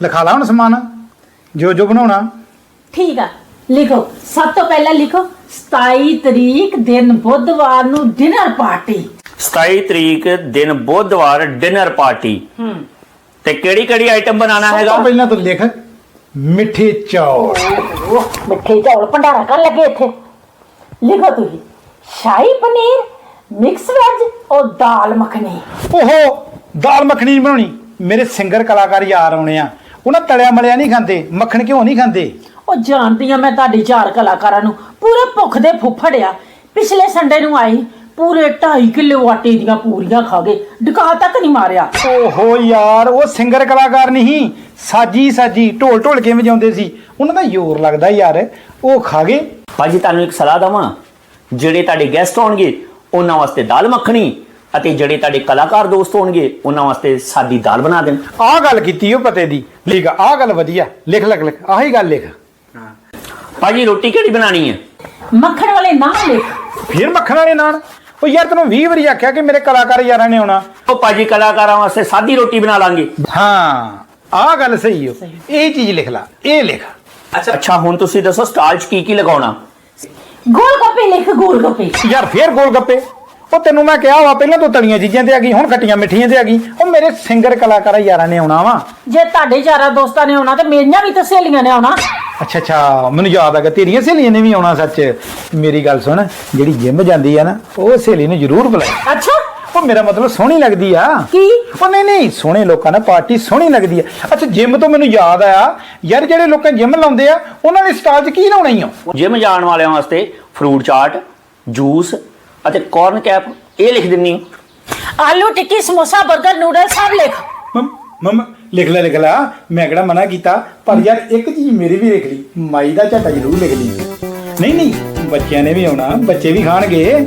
S1: ਲਿਖਾ ਲਾ ਹੁਣ ਸਮਾਨ। ਜੋ ਜੋ ਬਣਾਉਣਾ।
S2: ਠੀਕ ਆ। ਲਿਖੋ। ਸਭ ਤੋਂ ਪਹਿਲਾਂ ਲਿਖੋ। 27 ਤਰੀਕ ਦਿਨ ਬੁੱਧਵਾਰ ਨੂੰ ਡਿਨਰ ਪਾਰਟੀ
S8: 27 ਤਰੀਕ ਦਿਨ ਬੁੱਧਵਾਰ ਡਿਨਰ ਪਾਰਟੀ ਹੂੰ। ਤੇ ਕਿਹੜੀ ਕਿਹੜੀ ਆਈਟਮ ਬਣਾਉਣਾ
S1: ਸਭ
S8: ਹੈਗਾ?
S1: ਤੋਂ ਪਹਿਲਾਂ ਤੂੰ ਲਿਖ ਮਿੱਠੇ ਚੌਲ।
S2: ਮਿੱਠੇ ਚੌਲ ਭੰਡਾਰਾ ਕਰ ਲੱਗੇ ਇੱਥੇ। ਲਿਖੋ ਤੁਸੀਂ। ਸ਼ਾਹੀ ਪਨੀਰ ਮਿਕਸ ਵੈਜ ਔਰ ਦਾਲ ਮੱਖਣੀ।
S1: ਓਹੋ ਦਾਲ ਮੱਖਣੀ ਬਣਾਉਣੀ। ਮੇਰੇ ਸਿੰਗਰ ਕਲਾਕਾਰ ਯਾਰ ਆਉਣੇ ਆ। ਉਹਨਾਂ ਤਲਿਆ ਮਲਿਆ ਨਹੀਂ ਖਾਂਦੇ ਮੱਖਣ ਕਿਉਂ ਨਹੀਂ ਖਾਂਦੇ।
S2: ਉਹ ਜਾਣਦੀ ਆ ਮੈਂ ਤੁਹਾਡੀ ਚਾਰ ਕਲਾਕਾਰਾਂ ਨੂੰ। ਪੂਰੇ ਭੁੱਖ ਦੇ ਫੁੱਫੜਿਆ ਪਿਛਲੇ ਸੰਡੇ ਨੂੰ ਆਈ ਪੂਰੇ 2.5 ਕਿਲੋ ਆਟੇ ਦੀਆਂ ਪੂਰੀਆਂ ਖਾ ਗਏ ਡਕਾ ਤੱਕ ਨਹੀਂ ਮਾਰਿਆ।
S1: ਓਹੋ ਯਾਰ ਉਹ ਸਿੰਗਰ ਕਲਾਕਾਰ ਨਹੀਂ ਸਾਜੀ ਸਾਜੀ ਢੋਲ ਢੋਲ ਕੇ ਵਜਾਉਂਦੇ ਸੀ? ਉਹਨਾਂ ਦਾ ਜ਼ੋਰ ਲੱਗਦਾ ਯਾਰ। ਉਹ ਖਾ ਗਏ।
S8: ਭਾਜੀ ਤੁਹਾਨੂੰ ਇੱਕ ਸਲਾਹ ਦਵਾਂ। ਜਿਹੜੇ ਤੁਹਾਡੇ ਗੈਸਟ ਹੋਣਗੇ ਉਹਨਾਂ ਵਾਸਤੇ ਦਾਲ ਮੱਖਣੀ ਅਤੇ ਜਿਹੜੇ ਤੁਹਾਡੇ ਕਲਾਕਾਰ ਦੋਸਤ ਹੋਣਗੇ ਉਹਨਾਂ ਵਾਸਤੇ ਸਾਦੀ ਦਾਲ ਬਣਾ ਦੇਣ।
S1: ਆਹ ਗੱਲ ਕੀਤੀ ਉਹ ਪਤੇ ਦੀ। ਲਿਖ ਆਹ ਗੱਲ ਵਧੀਆ। ਲਿਖ ਲਿਖ ਲਿਖ ਆਹੀ ਗੱਲ ਲਿਖ।
S8: ਭਾਜੀ ਰੋਟੀ ਕਿਹੜੀ ਬਣਾਣੀ ਹੈ?
S2: ਮੱਖਣ ਵਾਲੇ ਨਾ ਲਿਖ।
S1: ਫਿਰ ਮੱਖਣ ਵਾਲੇ ਨਾਨ ਉਹ ਯਾਰ ਤੈਨੂੰ 20 ਵਾਰੀ ਆਖਿਆ ਕਿ ਮੇਰੇ ਕਲਾਕਾਰ ਯਾਰਾਂ ਨੇ ਆਉਣਾ।
S8: ਉਹ ਭਾਜੀ ਕਲਾਕਾਰਾਂ ਵਾਸਤੇ ਸਾਦੀ ਰੋਟੀ ਬਣਾ ਲਾਂਗੇ।
S1: ਹਾਂ ਆਹ ਗੱਲ ਸਹੀ ਹੋ। ਇਹ ਚੀਜ਼ ਲਿਖ ਲਾ ਇਹ ਲਿਖ।
S8: ਅੱਛਾ। ਹੁਣ ਤੁਸੀਂ ਦੱਸੋ ਸਟਾਲ 'ਚ ਕੀ ਕੀ ਲਗਾਉਣਾ?
S2: ਗੋਲ ਗੱਪੇ ਲਿਖ ਗੋਲ ਗੱਪੇ
S1: ਯਾਰ ਫੇਰ ਗੋਲ ਗੱਪੇ ਉਹ ਤੈਨੂੰ ਮੈਂ ਕਿਹਾ ਵਾ ਪਹਿਲਾਂ ਤੂੰ ਤਲੀਆਂ ਚੀਜ਼ਾਂ ਤੇ ਆ ਗਈ ਹੁਣ ਖੱਟੀਆਂ ਮਿੱਠੀਆਂ ਤੇ ਆ ਗਈ। ਉਹ ਮੇਰੇ ਸਿੰਗਰ ਕਲਾਕਾਰ ਯਾਰਾਂ ਨੇ ਆਉਣਾ ਵਾ।
S2: ਜੇ ਤੁਹਾਡੇ ਚਾਰਾਂ ਦੋਸਤਾਂ ਨੇ ਆਉਣਾ ਤੇ ਮੇਰੀਆਂ ਵੀ ਤਾਂ ਸਹੇਲੀਆਂ ਨੇ ਆਉਣਾ।
S1: ਅੱਛਾ ਅੱਛਾ ਮੈਨੂੰ ਯਾਦ ਆ ਗਿਆ ਤੇਰੀਆਂ ਸਹੇਲੀਆਂ ਨੇ ਵੀ ਆਉਣਾ ਸੱਚ। ਮੇਰੀ ਗੱਲ ਸੁਣ ਜਿਹੜੀ ਜਿਮ ਜਾਂਦੀ ਆ ਨਾ ਉਹ ਸਹੇਲੀ ਨੂੰ ਜ਼ਰੂਰ ਬੁਲਾਏ
S2: ਅੱਛਾ।
S1: ਉਹ ਮੇਰਾ ਮਤਲਬ ਸੋਹਣੀ ਲੱਗਦੀ ਆ।
S2: ਕੀ?
S1: ਉਹ ਨਹੀਂ ਨਹੀਂ ਸੋਹਣੇ ਲੋਕਾਂ ਨਾਲ ਪਾਰਟੀ ਸੋਹਣੀ ਲੱਗਦੀ ਆ। ਅੱਛਾ ਜਿਮ ਤੋਂ ਮੈਨੂੰ ਯਾਦ ਆਇਆ ਯਾਰ ਜਿਹੜੇ ਲੋਕਾਂ ਜਿਮ ਲਾਉਂਦੇ ਆ ਉਹਨਾਂ ਦੇ ਸਟਾਲ 'ਚ ਕੀ ਲਾਉਣਾ ਈ ਆ
S8: ਜਿਮ ਜਾਣ ਵਾਲਿਆਂ ਵਾਸਤੇ ਫਰੂਟ ਚਾਟ ਜੂਸ ਅਤੇ ਕਾਰਨ ਕੈਪ ਇਹ ਲਿਖ ਦਿੰਨੀ
S2: ਆਲੂ ਟਿੱਕੀ ਸਮੋਸਾ 버ਗਰ ਨੂਡਲ ਸਭ ਲਿਖ।
S1: ਮਮ ਮਮ ਲਿਖ ਲੈ ਲਿਖ ਲੈ। ਮੈਂ ਕਿਹੜਾ ਮਨਾ ਕੀਤਾ? ਪਰ ਯਾਰ ਇੱਕ ਚੀਜ਼ ਮੇਰੀ ਵੀ ਲਿਖ ਲਈ। ਮਾਈ ਦਾ ਝਾਟਾ ਜ਼ਰੂਰ ਲਿਖ ਲਈ। ਨਹੀਂ ਨਹੀਂ ਬੱਚਿਆਂ ਨੇ ਵੀ ਆਉਣਾ ਬੱਚੇ ਵੀ ਖਾਣਗੇ।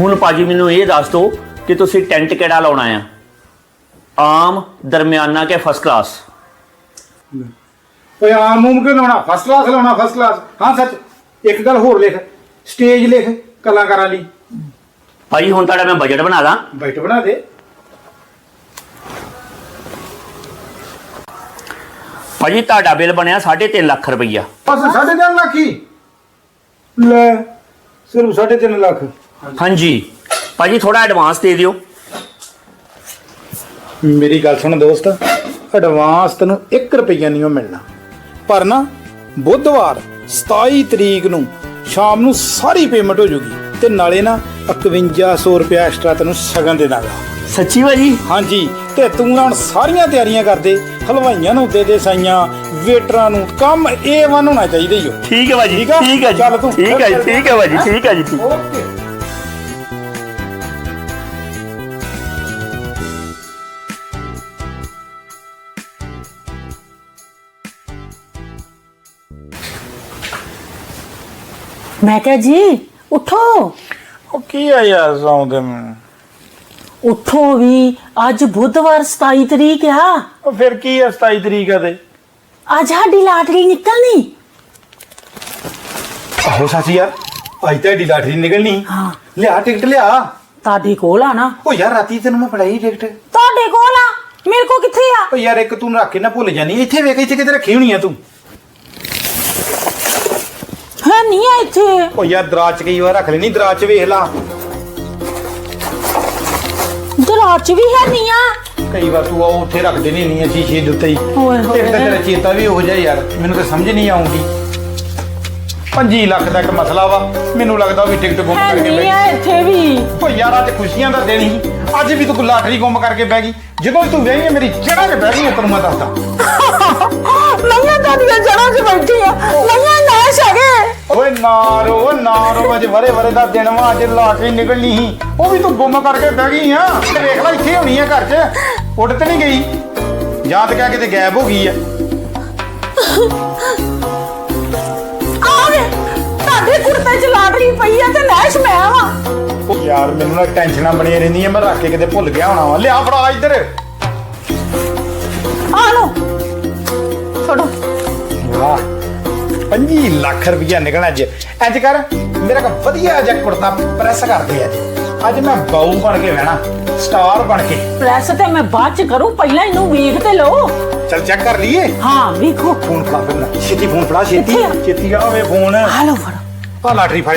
S8: ਹੁਣ ਭਾਜੀ ਮੈਨੂੰ ਇਹ ਦੱਸ ਦਿਓ ਕਿ ਤੁਸੀਂ ਟੈਂਟ ਕਿਹੜਾ ਲਾਉਣਾ ਆ? ਆਮ ਦਰਮਿਆਨਾ ਕੇ ਫਸਟ ਕਲਾਸ
S1: ਓਏ ਆਮ ਮੂਮ ਕਿਉਂ ਲਾਉਣਾ? ਫਸਟ ਕਲਾਸ ਲਾਉਣਾ ਫਸਟ ਕਲਾਸ ਹਾਂ ਸੱਚ। ਇੱਕ ਗੱਲ ਹੋਰ ਲਿਖ। ਸਟੇਜ ਲਿਖ ਕਲਾਕਾਰਾਂ ਲਈ।
S8: ਭਾਜੀ ਹੁਣ ਤੁਹਾਡਾ ਮੈਂ ਬਜਟ ਬਣਾ ਲਾਂ
S1: ਬੈਠ ਬਣਾ ਦੇ।
S8: ਭਾਜੀ ਤੁਹਾਡਾ ਬਿੱਲ ਬਣਿਆ 3.5 ਲੱਖ ਰੁਪਈਆ।
S1: ਬਸ 3.5 ਲੱਖ ਹੀ। ਲੈ ਸਿਰਫ 3.5 ਲੱਖ।
S8: ਹਾਂਜੀ। ਭਾਜੀ ਥੋੜਾ ਐਡਵਾਂਸ ਦੇ ਦਿਓ।
S1: ਮੇਰੀ ਗੱਲ ਸੁਣ ਦੋਸਤ ਐਡਵਾਂਸ ਤੈਨੂੰ 1 ਰੁਪਈਆ ਨਹੀਂ ਓ ਮਿਲਣਾ। ਪਰ ਨਾ ਬੁੱਧਵਾਰ 27 ਤਰੀਕ ਨੂੰ ਸ਼ਾਮ ਨੂੰ ਸਾਰੀ ਪੇਮੈਂਟ ਹੋ ਜੂਗੀ। ਤੇ ਨਾਲੇ ਨਾ 5100 ਰੁਪਇਆ ਐਕਸਟਰਾ ਤੈਨੂੰ ਸ਼ਗਨ ਦੇ ਦਾਂਗਾ।
S8: ਸੱਚੀ ਭਾਜੀ?
S1: ਹਾਂਜੀ। ਤੇ ਤੂੰ ਹੁਣ ਸਾਰੀਆਂ ਤਿਆਰੀਆਂ ਕਰਦੇ ਹਲਵਾਈਆਂ ਨੂੰ ਦੇ ਦੇ ਸਾਈਆਂ ਵੇਟਰਾਂ ਨੂੰ ਕੰਮ A1 ਹੋਣਾ ਚਾਹੀਦਾ ਹੀ
S8: ਠੀਕ ਹੈ ਭਾਜੀ
S1: ਠੀਕ
S8: ਹੈ ਜੀ।
S1: ਚੱਲ ਤੂੰ।
S8: ਠੀਕ ਹੈ ਜੀ ਠੀਕ ਹੈ ਭਾਜੀ ਠੀਕ ਹੈ ਜੀ ਠੀਕ।
S1: ਓਕੇ।
S2: ਮੈਂ ਕਿਹਾ ਜੀ ਉਠੋ।
S1: ਉਹ ਕੀ ਆ ਯਾਰ ਸੌਂਦੇ ਮੈਂ
S2: ਉਠੋ ਵੀ ਅੱਜ ਬੁੱਧਵਾਰ 27 ਤਰੀਕ ਆ।
S1: ਉਹ ਫਿਰ ਕੀ ਆ 27 ਤਰੀਕ ਆ ਤੇ?
S2: ਅੱਜ ਸਾਡੀ ਲਾਟਰੀ ਨਿਕਲਣੀ।
S1: ਆਹੋ ਸਾਚੀ ਯਾਰ ਅੱਜ ਤਾਂ ਏਡੀ ਲਾਟਰੀ ਨਿਕਲਣੀ।
S2: ਹਾਂ।
S1: ਲਿਆ ਟਿਕਟ ਲਿਆ।
S2: ਤੁਹਾਡੇ ਕੋਲ ਆ ਨਾ।
S1: ਉਹ ਯਾਰ ਰਾਤੀ ਤੈਨੂੰ ਮੈਂ ਫੜਾਈ ਟਿਕਟ।
S2: ਤੁਹਾਡੇ ਕੋਲ ਆ? ਮੇਰੇ ਕੋ ਕਿੱਥੇ ਆ?
S1: ਉਹ ਯਾਰ ਇੱਕ ਤੂੰ ਰੱਖ ਕੇ ਨਾ ਭੁੱਲ ਜਾਨੀ ਇੱਥੇ ਵੇਖ ਇੱਥੇ ਕਿਤੇ ਰੱਖੀ ਹੋਣੀ ਆ ਤੂੰ
S2: ਹੈ ਨਹੀਂ ਆ ਇੱਥੇ?
S1: ਉਹ ਯਾਰ ਦਰਾਜ ਚ ਕਈ ਵਾਰ ਰੱਖ ਲੈਣੀ ਦਰਾਜ ਚ ਵੇਖ ਲਾ।
S2: ਦਰਾਜ ਵੀ ਹੈ ਨਹੀਂ ਆ?
S1: ਕਈ ਵਾਰ ਤੂੰ ਉਹ ਉੱਥੇ ਰੱਖ ਦੇਣੀ ਨਹੀਂ ਸ਼ੀਸ਼ੇ ਦੇ ਉੱਤੇ ਹੀ।
S2: ਓਏ ਹੋਏ।
S1: ਇੱਕ ਤਾਂ ਤੇਰਾ ਚੇਤਾ ਵੀ ਹੋ ਜਾ ਯਾਰ ਮੈਨੂੰ ਤਾਂ ਸਮਝ ਨਹੀਂ ਆਉਂਦੀ। 25 ਲੱਖ ਦਾ ਇੱਕ ਮਸਲਾ ਵਾ ਮੈਨੂੰ ਲੱਗਦਾ ਵੀ ਟਿਕਟ ਗੁੰਮ
S2: ਹੈ
S1: ਕਰਕੇ
S2: ਨਹੀਂ
S1: ਬਹਿ
S2: ਆ ਇੱਥੇ ਵੀ।
S1: ਓ ਯਾਰ ਅੱਜ ਖੁਸ਼ੀਆਂ ਦਾ ਦਿਨ ਸੀ ਅੱਜ ਵੀ ਤੂੰ ਲਾਟਰੀ ਗੁੰਮ ਕਰਕੇ ਬਹਿ ਗਈ। ਜਦੋਂ ਤੂੰ ਵਿਆਹੀ ਹੈ ਮੇਰੀ ਜੜ੍ਹਾਂ 'ਚ ਬਹਿ ਗਈ ਹੈ ਤੈਨੂੰ ਮੈਂ ਦੱਸਦਾ।
S2: ਨਹੀਂ ਤੁਹਾਡੀਆਂ ਜੜਾਂ 'ਚ ਬੈਠੀ ਆ। ਨਹੀਂ ਨਾ ਸਕੇ
S1: ਓਏ ਨਾਰੋ ਓ ਨਾਰੋ ਅੱਜ ਵਰੇ ਵਰੇ ਦਾ ਦਿਨ ਵਾ ਅੱਜ ਲਾਟਰੀ ਨਿਕਲਣੀ ਸੀ। ਉਹ ਵੀ ਤੂੰ ਗੁੰਮ ਕਰਕੇ ਬਹਿ ਗਈ ਆ। ਤੇ ਵੇਖ ਲੈ ਇੱਥੇ ਹੋਣੀ ਆ ਘਰ 'ਚ। ਉੱਡ ਤੇ ਨਹੀਂ ਗਈ। ਜਾਂ ਤੇ ਕਹਿ ਕਿਤੇ ਗਾਇਬ ਹੋ ਗਈ ਆ।
S2: ਆਵੇ ਤੁਹਾਡੇ ਕੁਰਤੇ 'ਚ ਲਾਟਰੀ ਪਈ ਆ ਤੇ ਨੈਸ਼ ਮੈਂ ਵਾ
S1: ਉਹ ਯਾਰ ਮੈਨੂੰ ਨਾ ਟੈਨਸ਼ਨਾਂ ਬਣੀਆਂ ਰਹਿੰਦੀਆਂ ਮੈਂ ਰੱਖ ਕੇ ਕਿਤੇ ਭੁੱਲ ਗਿਆ ਹੋਣਾ ਵਾ। ਲਿਆ ਫੜਾ ਇੱਧਰ।
S2: ਆ ਲੋ ਛੋੜੋ।
S1: ਵਾਹ। 25 ਲੱਖ ਰੁਪਇਆ ਨਿਕਲਣਾ ਅੱਜ। ਇੰਜ ਕਰ ਮੇਰਾ ਕੋ ਵਧੀਆ ਜਿਹਾ ਕੁੜਤਾ ਪ੍ਰੈਸ ਕਰਦੇ ਅੱਜ ਅੱਜ ਮੈਂ ਬਾਊ ਬਣ ਕੇ ਰਹਿਣਾ ਸਟਾਰ ਬਣ ਕੇ।
S2: ਪ੍ਰੈਸ ਤੇ ਮੈਂ ਬਾਅਦ 'ਚ ਕਰੂੰ ਪਹਿਲਾਂ ਇਹਨੂੰ ਵੇਖ ਤੇ ਲਓ।
S1: ਚਲ ਚੈੱਕ ਕਰ ਲਈਏ।
S2: ਹਾਂ ਵੇਖੋ
S1: ਫੋਨ ਫੜਾ ਮੈਨੂੰ। ਛੇਤੀ ਫੋਨ ਫੜਾ ਛੇਤੀ? ਛੇਤੀ ਆਵੇ ਫੋਨ।
S2: ਆ ਲੋ ਫੜੋ।
S1: ਆ ਲਾਟਰੀ ਫੜ।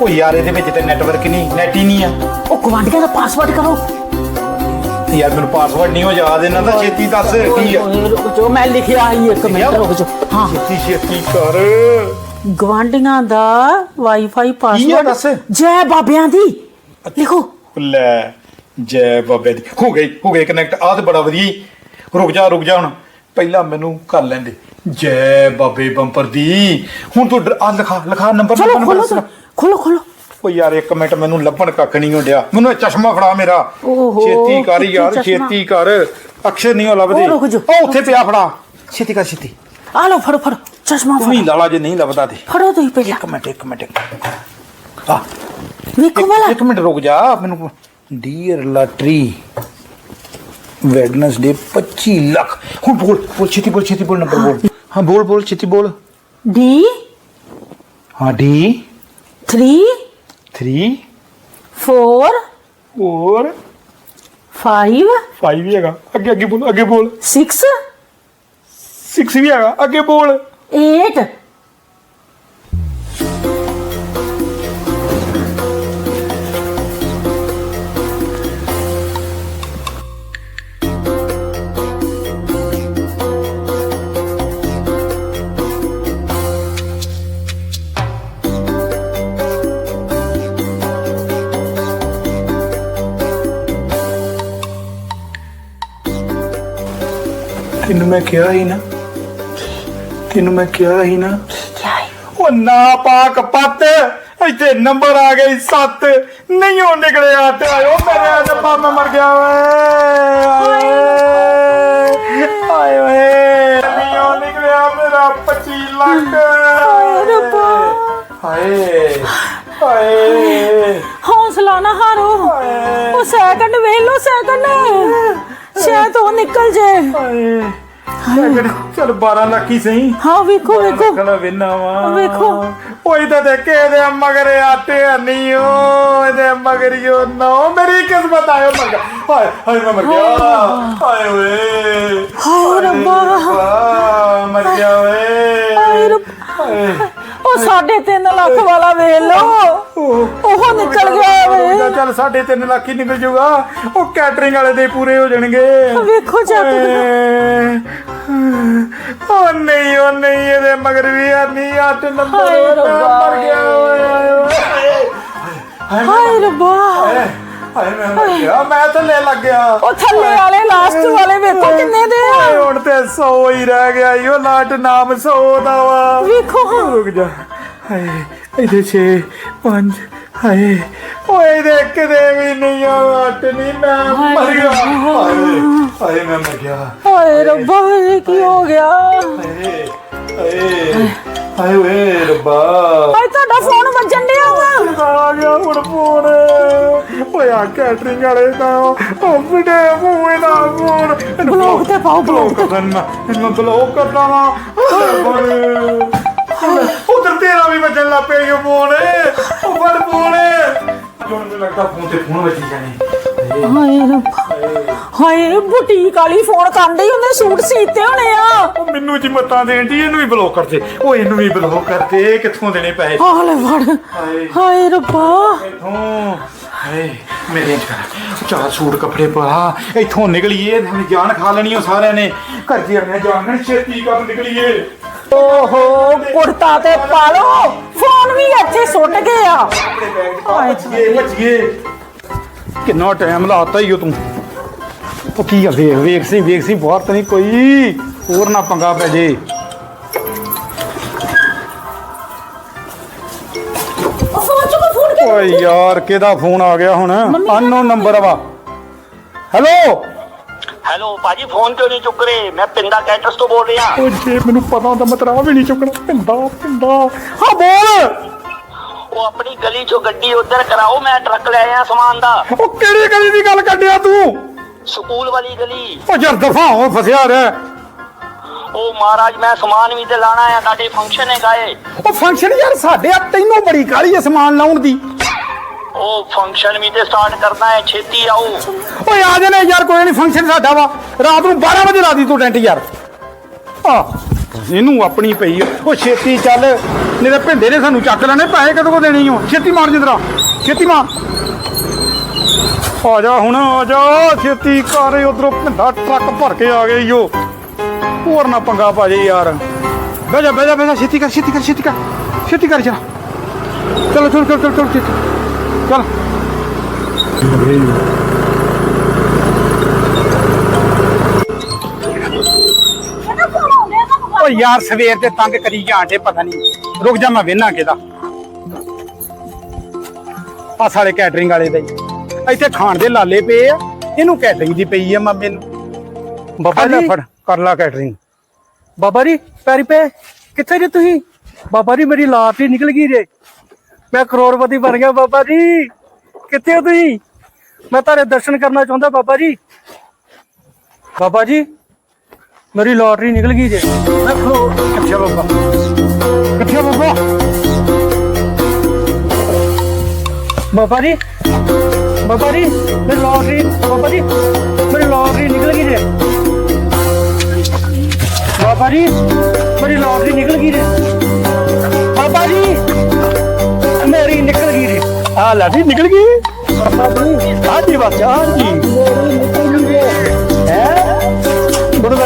S1: ਉਹ ਯਾਰ ਇਹਦੇ ਵਿੱਚ ਤੇ ਨੈਟਵਰਕ ਨਹੀਂ ਨੈਟ ਹੀ ਨਹੀਂ ਆ।
S2: ਉਹ ਗਵਾਂਢੀਆਂ ਦਾ ਪਾਸਵਰਡ ਕਰੋ।
S1: ਯਾਰ ਮੈਨੂੰ ਪਾਸਵਰਡ ਨਹੀਂ ਹੋ ਯਾਦ ਇਹਨਾਂ ਦਾ ਛੇਤੀ ਦੱਸ ਕੀ ਆ।
S2: ਜੋ ਮੈਂ ਲਿਖਿਆ ਸੀ ਇੱਕ ਮਿੰਟ ਰੁਕ ਜਾ ਹਾਂ।
S1: ਛੇਤੀ ਛੇਤੀ ਕਰ।
S2: ਗਵਾਂਢੀਆਂ ਦਾ ਵਾਈਫਾਈ
S1: ਦੱਸ?
S2: ਪਾਸਵਰਡ ਜੈ ਬਾਬਿਆਂ ਦੀ। ਲਿਖੋ।
S1: ਲੈ ਜੈ ਬਾਬੇ ਦੀ। ਹੋ ਗਈ ਹੋ ਗਈ ਕਨੈਕਟ ਆਹ ਤੇ ਬੜਾ ਵਧੀਆ ਈ। ਰੁਕ ਜਾ ਰੁਕ ਜਾ ਹੁਣ। ਪਹਿਲਾਂ ਮੈਨੂੰ ਕਰ ਲੈਂਦੇ। ਜੈ ਬਾਬੇ ਬੰਪਰ ਦੀ। ਹੁਣ ਤੂੰ ਆ ਲਿਖਾ ਲਿਖਾ ਨੰਬਰ
S2: ਚਲੋ। ਖੋਲੋ ਖੋਲੋ।
S1: ਓ ਯਾਰ ਇੱਕ ਮਿੰਟ ਮੈਨੂੰ ਲੱਭਣ ਕੱਖ ਨਹੀਂ ਹੁੰਦਿਆ। ਮੈਨੂੰ ਇਹ ਚਸ਼ਮਾ ਫੜਾ ਮੇਰਾ।
S2: ਓਹੋ,
S1: ਛੇਤੀ ਕਰ
S2: ਕਿੱਥੇ
S1: ਯਾਰ
S2: ਚਸ਼ਮਾ?
S1: ਛੇਤੀ ਕਰ। ਅਕਸ਼ਰ ਨਹੀਂ ਉਹ ਲੱਭਦੇ।
S2: ਉਹ ਰੁਕ ਜਾ।
S1: ਉਹ ਉੱਥੇ ਪਿਆ ਫੜਾ। ਛੇਤੀ ਕਰ ਛੇਤੀ।
S2: ਆ ਲੋ ਫੜੋ ਫੜੋ। ਚਸ਼ਮਾ
S1: ਤੂੰ ਹੀ
S2: ਫੜੋ।
S1: ਲਾਲਾ ਜੇ ਨਹੀਂ ਲੱਭਦਾ ਤੇ।
S2: ਫੜੋ ਤੁਸੀਂ ਪਹਿਲਾਂ।
S1: ਇੱਕ ਮਿੰਟ ਇੱਕ ਮਿੰਟ ਇੱਕ ਮਿੰਟ। ਆ
S2: ਵੇਖੋ ਵਾਲਾ।
S1: ਇੱਕ ਮਿੰਟ ਰੁਕ ਜਾ। ਮੈਨੂੰ ਡੀਅਰ ਲਾਟਰੀ ਵੈਡਨਸਡੇ 25 ਲੱਖ। ਹੁਣ ਬੋਲ ਬੋਲ ਛੇਤੀ ਬੋਲ ਛੇਤੀ ਬੋਲ ਨੰਬਰ ਬੋਲ। ਹਾਂ ਬੋਲ ਬੋਲ ਛੇਤੀ ਬੋਲ।
S2: ਡੀ?
S1: ਹਾਂ ਡੀ।
S2: 3
S1: 3
S2: 4
S1: 4
S2: 5
S1: 5 ਵੀ ਹੈਗਾ। ਅੱਗੇ ਅੱਗੇ ਬੋਲ ਅੱਗੇ ਬੋਲ।
S2: 6
S1: 6 ਵੀ ਹੈਗਾ। ਅੱਗੇ ਬੋਲ।
S2: 8
S1: ਮੈਂ ਕਿਹਾ ਸੀ ਨਾ ਤੈਨੂੰ ਮੈਂ ਕਿਹਾ ਸੀ ਨਾ
S2: ਹੈ
S1: ਉਹ ਨਾ ਪਾਕ ਪੱਤ ਇੱਥੇ ਨੰਬਰ ਆ ਗਈ 7 ਨਹੀਂ ਉਹ ਨਿਕਲਿਆ ਤੇ ਆਇਓ ਮੇਰੇ ਰੱਬਾ ਮੈਂ ਮਰ ਗਿਆ ਓਏ ਆਏ ਓਏ ਨਹੀਂ ਉਹ ਨਿਕਲਿਆ ਮੇਰਾ 25 ਲੱਖ।
S2: ਹਾਏ।
S1: ਹਾਏ ਹਾਏ।
S2: ਹੌਸਲਾ ਨਾ ਹਾਰੋ। ਉਹ ਸੈਕਿੰਡ ਵੇਖ ਲੋ ਸੈਕਿੰਡ। ਸ਼ਾਇਦ ਉਹ ਨਿਕਲ ਜੇ।
S1: ਹਾਏ। ਚੱਲ- ਚੱਲ 12 ਲੱਖ ਹੀ ਸਹੀ।
S2: ਹਾਂ ਵੇਖੋ ਵੇਖੋ।
S1: ਲੱਖਣਾ ਵਿੰਨਾ ਵਾ।
S2: ਵੇਖੋ।
S1: ਓਏ ਤਾਂ ਦੇਖੇ ਇਹਦੇ ਮਗਰ ਆਟੇ ਨਹੀਂ ਓ ਇਹਦੇ ਮਗਰ ਯੋ ਨਾ ਮੇਰੀ ਕਿਸਮਤ ਆਇਓ ਮਰ ਗਿਆ। ਹਾਏ ਹਾਏ ਮੈਂ ਮਰ ਗਿਆ। ਹਾਏ ਓਏ।
S2: ਹਾਏ ਰੱਬਾ।
S1: ਮਰ ਗਿਆ
S2: ਉਹ 3.5 ਲੱਖ ਵਾਲਾ ਵੇਖ ਲੋ ਉਹ ਨਿਕਲ ਗਿਆ ਵੇ।
S1: ਚੱਲ 3.5 ਲੱਖ ਹੀ ਨਿਕਲ ਜੂਗਾ। ਉਹ ਕੈਟਰਿੰਗ ਵਾਲੇ ਦੇ ਪੂਰੇ ਹੋ ਜਾਣਗੇ।
S2: ਵੇਖੋ ਚੱਕ।
S1: ਉਹ ਨਹੀਂ ਉਹ ਨਹੀਂ ਇਹਦੇ ਮਗਰ ਵੀ ਆ ਨਹੀਂ ਅੱਠ ਨੰਬਰ। ਮਰ ਗਿਆ ਓਏ ਹਾਏ
S2: ਰੱਬਾ।
S1: ਹਾਏ ਮੈਂ ਮਰ ਗਿਆ ਮੈਂ ਥੱਲੇ ਲੱਗ ਗਿਆ।
S2: ਉਹ ਥੱਲੇ ਵਾਲੇ ਲਾਸਟ ਵਾਲੇ ਵੇਖੋ ਕਿੰਨੇ ਦੇ
S1: ਹਾਏ
S2: ਆ
S1: ਹੁਣ ਤੇ 100 ਹੀ ਰਹਿ ਗਿਆ ਈ ਉਹ ਲਾਟ ਨਾਮ 100 ਦਾ ਵਾ।
S2: ਵੇਖੋ ਹਾਂ।
S1: ਰੁਕ ਜਾ। ਹਾਏ ਇਹਦੇ 6 5 ਹਾਏ। ਓਏ ਇਹਦੇ ਕਿਤੇ ਵੀ ਨਹੀਂ ਆ ਲਾਟ ਨਹੀਂ ਮੈਂ ਮਰ ਗਿਆ। ਹਾਏ ਹਾਏ ਮੈਂ ਮਰ ਗਿਆ।
S2: ਹਾਏ ਰੱਬਾ ਇਹ ਕੀ ਹੋ ਗਿਆ?
S1: ਹਾਏ ਹਾਏ ਹਾਏ ਓਏ ਰੱਬਾ।
S2: ਹਾਏ ਤੁਹਾਡਾ ਫੋਨ ਵੱਜਣ ਡਿਆ ਵਾ।
S1: ਆ ਗਿਆ ਹੁਣ ਫੋਨ ਓਏ ਆ ਕੈਟਰਿੰਗ ਵਾਲੇ ਦਾ ਉਹ ਮੂੰਹ ਦਾ ਫੋਨ।
S2: ਬਲੌਕ ਤੇ ਪਾਓ, ਬਲੌਕ
S1: ਕਰਨਾ ਇਹਨੂੰ ਬਲੌਕ ਕਰਦਾ ਵਾ। ਉਧਰ ਤੇਰਾ ਵੀ ਵੱਜਣ ਲੱਗ ਪਿਆ ਇਹ ਫੋਨ। ਉਹ ਫੜ ਫੋਨ। ਹੁਣ ਮੈਨੂੰ ਲੱਗਦਾ ਫੋਨ ਤੇ ਫੋਨ ਵੱਜੀ ਜਾਣੇ।
S2: ਹਾਏ ਰੱਬਾ। ਹਾਏ ਬੁਟੀਕ ਵਾਲੀ ਫੋਨ ਕਾਂਡੇ ਉਹਨੇ ਸੂਟ ਸੀਤੇ ਹੋਣੇ ਆ।
S1: ਉਹ ਮੈਨੂੰ ਜੀ ਮਤਾਂ ਦੇਣ ਦੀ ਇਹਨੂੰ ਵੀ ਬਲੌਕ ਕਰਦੇ ਉਹ ਇਹਨੂੰ ਵੀ ਬਲੌਕ ਕਰਦੇ ਕਿੱਥੋਂ ਦੇਣੇ ਪੈਸੇ?
S2: ਹਾਲੇ ਫੜ।
S1: ਹਾਏ।
S2: ਹਾਏ ਰੱਬਾ।
S1: ਇੱਥੋਂ। ਹਾਏ ਮੇਰੇ ਚ ਚਾਰ ਸੂਟ ਕੱਪੜੇ ਪਾ ਇੱਥੋਂ ਨਿਕਲੀਏ ਤੇ ਜਾਨ ਖਾ ਲੈਣੀ ਉਹ ਸਾਰਿਆਂ ਨੇ। ਘਰ ਦੀ ਆਣੇ ਜਾਨ ਨਾਲ ਛੇਤੀ ਕਰ ਨਿਕਲੀਏ।
S2: ਓਹੋ ਕੁੜਤਾ ਤੇ ਪਾ ਲੋ ਫੋਨ ਵੀ ਇੱਥੇ ਸੁੱਟ ਗਏ ਆ।
S1: ਕਿੰਨਾ ਟਾਈਮ ਲਾਤਾ ਈ ਓ ਤੂੰ। ਉਹ ਕੀ ਆ ਵੇਖ ਵੇਖ ਸੀ ਵੇਖ ਸੀ ਬਾਹਰ ਤਾਂ ਨਹੀਂ ਕੋਈ ਹੋਰ ਨਾ ਪੰਗਾ ਪੈ ਜੇ। ਓਏ ਯਾਰ ਕਿਹਦਾ ਫੋਨ ਆ ਗਿਆ ਹੁਣ? ਅਨਨੋਨ ਨੰਬਰ ਵਾ। ਹੈਲੋ?
S8: ਹੈਲੋ ਭਾਜੀ ਫੋਨ ਕਿਉਂ ਨਹੀਂ ਚੁੱਕ ਰਹੇ? ਮੈਂ ਪਿੰਦਾ ਕੈਟਰਸ ਤੋਂ ਬੋਲ ਰਿਹਾ।
S1: ਓ ਜੇ ਮੈਨੂੰ ਪਤਾ ਹੁੰਦਾ ਮੈਂ ਤੇਰਾ ਵੀ ਨਹੀਂ ਚੁੱਕਣਾ। ਪਿੰਦਾ ਪਿੰਦਾ ਹਾਂ ਬੋਲ।
S8: ਉਹ ਆਪਣੀ ਗਲੀ ਚੋਂ ਗੱਡੀ ਉਧਰ ਕਰਾਓ ਮੈਂ ਟਰੱਕ ਲੈ ਆਇਆ ਸਮਾਨ ਦਾ।
S1: ਉਹ ਕਿਹੜੀ ਗਲੀ ਦੀ ਗੱਲ ਕੱਢਿਆ ਤੂੰ?
S8: ਸਕੂਲ ਵਾਲੀ ਗਲੀ।
S1: ਉਹ ਜਰ ਦਫਾ ਹੋ ਫਸਿਆ ਰਹਿ।
S8: ਉਹ ਮਹਾਰਾਜ ਮੈਂ ਸਮਾਨ ਵੀ ਤੇ ਲਾਣਾ ਆ ਤੁਹਾਡੇ ਫੰਕਸ਼ਨ ਹੈਗਾ ਏ।
S1: ਉਹ ਫੰਕਸ਼ਨ ਯਾਰ ਸਾਡੇ ਆ ਤੈਨੂੰ ਬੜੀ ਕਾਲੀ ਹੈ ਸਮਾਨ ਲਾਉਣ ਦੀ।
S8: ਉਹ ਫੰਕਸ਼ਨ ਵੀ ਤੇ ਸਟਾਰਟ ਕਰਨਾ ਹੈ, ਛੇਤੀ ਆਓ।
S1: ਓਏ, ਆ ਜਾਣੇ ਯਾਰ, ਕੋਈ ਨਹੀਂ ਫੰਕਸ਼ਨ ਸਾਡਾ ਵਾ। ਰਾਤ ਨੂੰ 12 ਵਜੇ ਲਾ ਦੀ ਤੂੰ ਟੈਂਟ, ਯਾਰ। ਆ, ਇਹਨੂੰ ਆਪਣੀ ਪਈ ਉਹ ਛੇਤੀ ਚੱਲ। ਨਹੀਂ ਤੇ ਭਿੰਦੇ ਨੇ ਸਾਨੂੰ ਚੱਕ ਲੈਣੇ, ਪੈਸੇ ਕਦੋਂ ਕੋ ਦੇਣੇ ਓ? ਛੇਤੀ ਮਾਰ ਜਿੰਦਰਾ। ਛੇਤੀ ਮਾਰ। ਆ ਜਾ ਹੁਣ, ਆ ਜਾ। ਛੇਤੀ ਕਰ, ਉਧਰੋਂ ਭਿੰਦਾ ਟਰੱਕ ਭਰ ਕੇ ਆ ਗਏ ਈਓ ਹੋਰ ਨਾ ਪੰਗਾ ਪਾ ਜੇ, ਯਾਰ। ਬਹਿ ਜਾ ਬਹਿ ਜਾ ਬਹਿ ਜਾ। ਛੇਤੀ ਕਰ ਛੇਤੀ ਕਰ ਛੇਤੀ ਕਰ। ਛੇਤੀ ਕਰ ਜਾ ਚਲੋ ਚਲੋ ਚਲੋ ਚਲੋ ਚਲੋ। ਚੱਲ। ਓ ਯਾਰ ਸਵੇਰ ਦੇ ਤੰਗ ਕਰੀ ਜਾਂਦੇ ਪਤਾ ਨਹੀਂ ਰੁਕ ਜਾ ਮੈਂ ਵੇਨਾ ਕਿਦਾ ਆ ਸਾਰੇ ਕੈਟਰਿੰਗ ਵਾਲੇ ਦੇ। ਇੱਥੇ ਖਾਣ ਦੇ ਲਾਲੇ ਪਏ ਆ। ਇਹਨੂੰ ਕੈਟਰਿੰਗ ਦੀ ਪਈ ਆ ਮਾਮੇ ਨੂੰ। ਬਾਬਾ ਲੈ ਫੜ ਕਰ ਲਾ ਕੈਟਰਿੰਗ
S5: ਬਾਬਾ ਜੀ ਪੈਰੀ ਪੈ ਕਿੱਥੇ ਜੇ ਤੁਸੀਂ? ਬਾਬਾ ਜੀ ਮੇਰੀ ਲਾਟ ਹੀ ਨਿਕਲ ਗਈ ਜੇ। ਮੈਂ ਕਰੋੜਪਤੀ ਬਣ ਗਿਆ ਬਾਬਾ ਜੀ ਕਿੱਥੇ ਹੋ ਤੁਸੀਂ ਮੈਂ ਤੁਹਾਡੇ ਦਰਸ਼ਨ ਕਰਨਾ ਚਾਹੁੰਦਾ ਬਾਬਾ ਜੀ ਬਾਬਾ ਜੀ ਮੇਰੀ ਲਾਟਰੀ ਨਿਕਲ ਗਈ ਜੇ ਮੈਂ ਕਰੋ
S1: ਕਿੱਥੇ ਆ ਬਾਬਾ ਕਿੱਥੇ ਆ ਬਾਬਾ
S5: ਬਾਬਾ ਜੀ ਬਾਬਾ ਜੀ ਮੇਰੀ ਲਾਟਰੀ ਬਾਬਾ ਜੀ ਮੇਰੀ ਲਾਟਰੀ ਨਿਕਲ ਗਈ ਜੇ ਬਾਬਾ ਜੀ ਮੇਰੀ ਲਾਟਰੀ ਨਿਕਲ ਗਈ ਜੇ ਬਾਬਾ ਜੀ ਮੇਰੀ ਨਿਕਲ ਗਈ ਜੇ
S1: ਆ ਲਾਠੀ ਨਿਕਲ ਗਈ
S5: ਬਾਬਾ ਜੀ
S1: ਹਾਂਜੀ ਬਸ ਹਾਂਜੀ
S5: ਮੇਰੀ ਨਿਕਲ ਗਈ ਜੇ
S1: ਹੈ ਬੜਾ